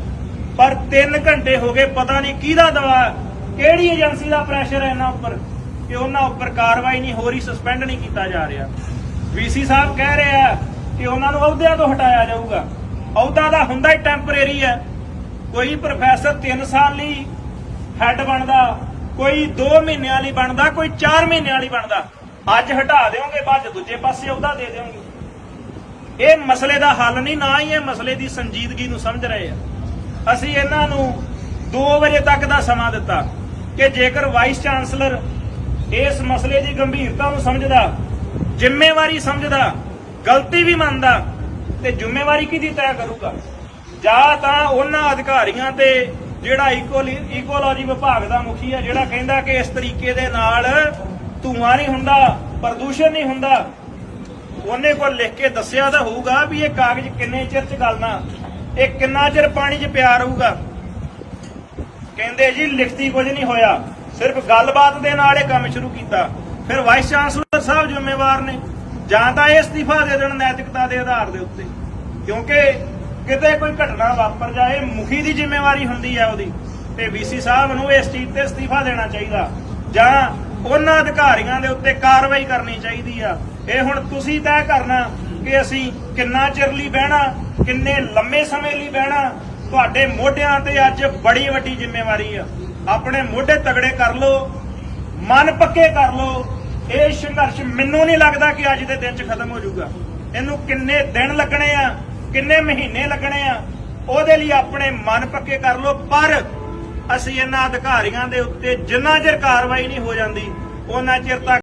ਪਰ 3 ਘੰਟੇ ਹੋ ਗਏ, ਪਤਾ ਨਹੀਂ ਕਿਹਦਾ ਦਵਾ, ਕਿਹੜੀ ਏਜੰਸੀ ਦਾ ਪ੍ਰੈਸ਼ਰ ਹੈ ਇਹਨਾਂ ਉੱਪਰ ਕਿ ਉਹਨਾਂ ਉੱਪਰ ਕਾਰਵਾਈ ਨਹੀਂ ਹੋ ਰਹੀ ਸਸਪੈਂਡ ਨਹੀਂ ਕੀਤਾ ਜਾ ਰਿਹਾ। ਵੀਸੀ ਸਾਹਿਬ ਕਹਿ ਰਿਹਾ ਕਿ ਉਹਨਾਂ ਨੂੰ ਅਹੁਦਿਆਂ ਤੋਂ ਹਟਾਇਆ ਜਾਊਗਾ। ਅਹੁਦਾ ਦਾ ਹੁੰਦਾ ਹੀ ਟੈਂਪਰੇਰੀ ਹੈ। ਕੋਈ ਪ੍ਰੋਫੈਸਰ 3 ਸਾਲ ਲਈ ਹੈੱਡ ਬਣਦਾ। ਕੋਈ 2 ਮਹੀਨਿਆਂ ਲਈ ਬਣਦਾ, ਕੋਈ 4 ਮਹੀਨਿਆਂ ਲਈ ਬਣਦਾ। ਅੱਜ ਹਟਾ ਦਿਓਗੇ ਬਾਅਦ ਦੂਜੇ ਪਾਸੇ ਅਹੁਦਾ ਦੇ ਦਿਓਗੇ। ਇਹ ਮਸਲੇ ਦਾ ਹੱਲ ਨਹੀਂ, ਨਾ ਹੀ ਇਹ ਮਸਲੇ ਦੀ ਸੰਜੀਦਗੀ ਨੂੰ ਸਮਝ ਰਹੇ ਆ। ਅਸੀਂ ਇਹਨਾਂ ਨੂੰ 2 ਵਜੇ ਤੱਕ ਦਾ ਸਮਾਂ ਦਿੱਤਾ ਕਿ ਜੇਕਰ ਵਾਈਸ ਚਾਂਸਲਰ ਇਸ ਮਸਲੇ ਦੀ ਗੰਭੀਰਤਾ ਨੂੰ ਸਮਝਦਾ, ਜ਼ਿੰਮੇਵਾਰੀ ਸਮਝਦਾ, ਗਲਤੀ ਵੀ ਮੰਨਦਾ, ਤੇ ਜ਼ਿੰਮੇਵਾਰੀ ਕਿਹਦੀ ਤੈਅ ਕਰੂਗਾ? ਜਾਂ ਤਾਂ ਉਹਨਾਂ ਅਧਿਕਾਰੀਆਂ ਤੇ ਜਿਹੜਾ ਇਕੋਲੋਜੀ ਵਿਭਾਗ ਦਾ ਮੁਖੀ ਹੈ, ਜਿਹੜਾ ਕਹਿੰਦਾ ਕਿ ਇਸ ਤਰੀਕੇ ਦੇ ਨਾਲ ਧੂਆਂ ਨਹੀਂ ਹੁੰਦਾ, ਪ੍ਰਦੂਸ਼ਣ ਨਹੀਂ ਹੁੰਦਾ, ਉਹਨੇ ਕੋਲ ਲਿਖ ਕੇ ਦੱਸਿਆ ਤਾਂ ਹੋਊਗਾ ਵੀ ਇਹ ਕਾਗਜ਼ ਕਿੰਨੇ ਚਿਰ ਚ ਗਲਣਾ, ਇਹ ਕਿੰਨਾ ਚਿਰ ਪਾਣੀ 'ਚ ਪਿਆ ਰਹੂਗਾ। ਕਹਿੰਦੇ ਜੀ, ਲਿਖਤੀ ਕੁਝ ਨਹੀਂ ਹੋਇਆ, ਸਿਰਫ ਗੱਲਬਾਤ ਦੇ ਨਾਲ ਇਹ ਕੰਮ ਸ਼ੁਰੂ ਕੀਤਾ। ਫਿਰ ਵਾਈਸ ਚਾਂਸਲਰ ਸਾਹਿਬ ਜ਼ਿੰਮੇਵਾਰ ਨੇ, ਜਾਂ ਤਾਂ ਇਹ ਅਸਤੀਫਾ ਦੇ ਦੇਣ ਨੈਤਿਕਤਾ ਦੇ ਆਧਾਰ ਦੇ ਉੱਤੇ, ਕਿਉਂਕਿ ਕਿਤੇ ਕੋਈ ਘਟਨਾ ਵਾਪਰ ਜਾਏ, ਮੁਖੀ ਦੀ ਜ਼ਿੰਮੇਵਾਰੀ ਹੁੰਦੀ ਹੈ ਉਹਦੀ। ਤੇ ਵੀਸੀ ਸਾਹਿਬ ਨੂੰ ਇਸ ਚੀਜ਼ ਤੇ ਅਸਤੀਫਾ ਦੇਣਾ ਚਾਹੀਦਾ। ਜਾਂ ਉਹਨਾਂ ਅਧਿਕਾਰੀਆਂ ਦੇ ਉੱਤੇ ਕਾਰਵਾਈ ਕਰਨੀ ਚਾਹੀਦੀ ਆ। ਇਹ ਹੁਣ ਤੁਸੀਂ ਤੈਅ ਕਰਨਾ ਕਿ ਅਸੀਂ ਕਿੰਨਾ ਚਿਰ ਲਈ ਬਹਿਣਾ, ਕਿੰਨੇ ਲੰਮੇ ਸਮੇਂ ਲਈ ਬਹਿਣਾ, ਤੁਹਾਡੇ ਮੋਢਿਆਂ ਤੇ ਅੱਜ ਬੜੀ ਵੱਡੀ ਜ਼ਿੰਮੇਵਾਰੀ ਆ। ਆਪਣੇ ਮੋਢੇ ਤਗੜੇ ਕਰ ਲਓ, ਮਨ ਪੱਕੇ ਕਰ ਲਓ। ਇਹ ਸੰਘਰਸ਼ ਮੈਨੂੰ ਨਹੀਂ ਲੱਗਦਾ ਕਿ ਅੱਜ ਦੇ ਦਿਨ 'ਚ ਖਤਮ ਹੋ ਜਾਊਗਾ। ਇਹਨੂੰ ਕਿੰਨੇ ਦਿਨ ਲੱਗਣੇ ਆ ਕਿੰਨੇ ਮਹੀਨੇ ਲੱਗਣੇ ਆ? ਉਹਦੇ ਲਈ ਆਪਣੇ ਮਨ ਪੱਕੇ ਕਰ ਲਓ। ਪਰ ਅਸੀਂ ਇਹਨਾਂ ਅਧਿਕਾਰੀਆਂ ਦੇ ਉੱਤੇ ਜਿੰਨਾ ਚਿਰ ਕਾਰਵਾਈ ਨਹੀਂ ਹੋ ਜਾਂਦੀ, ਉਹਨਾਂ ਚਿਰ ਤੱਕ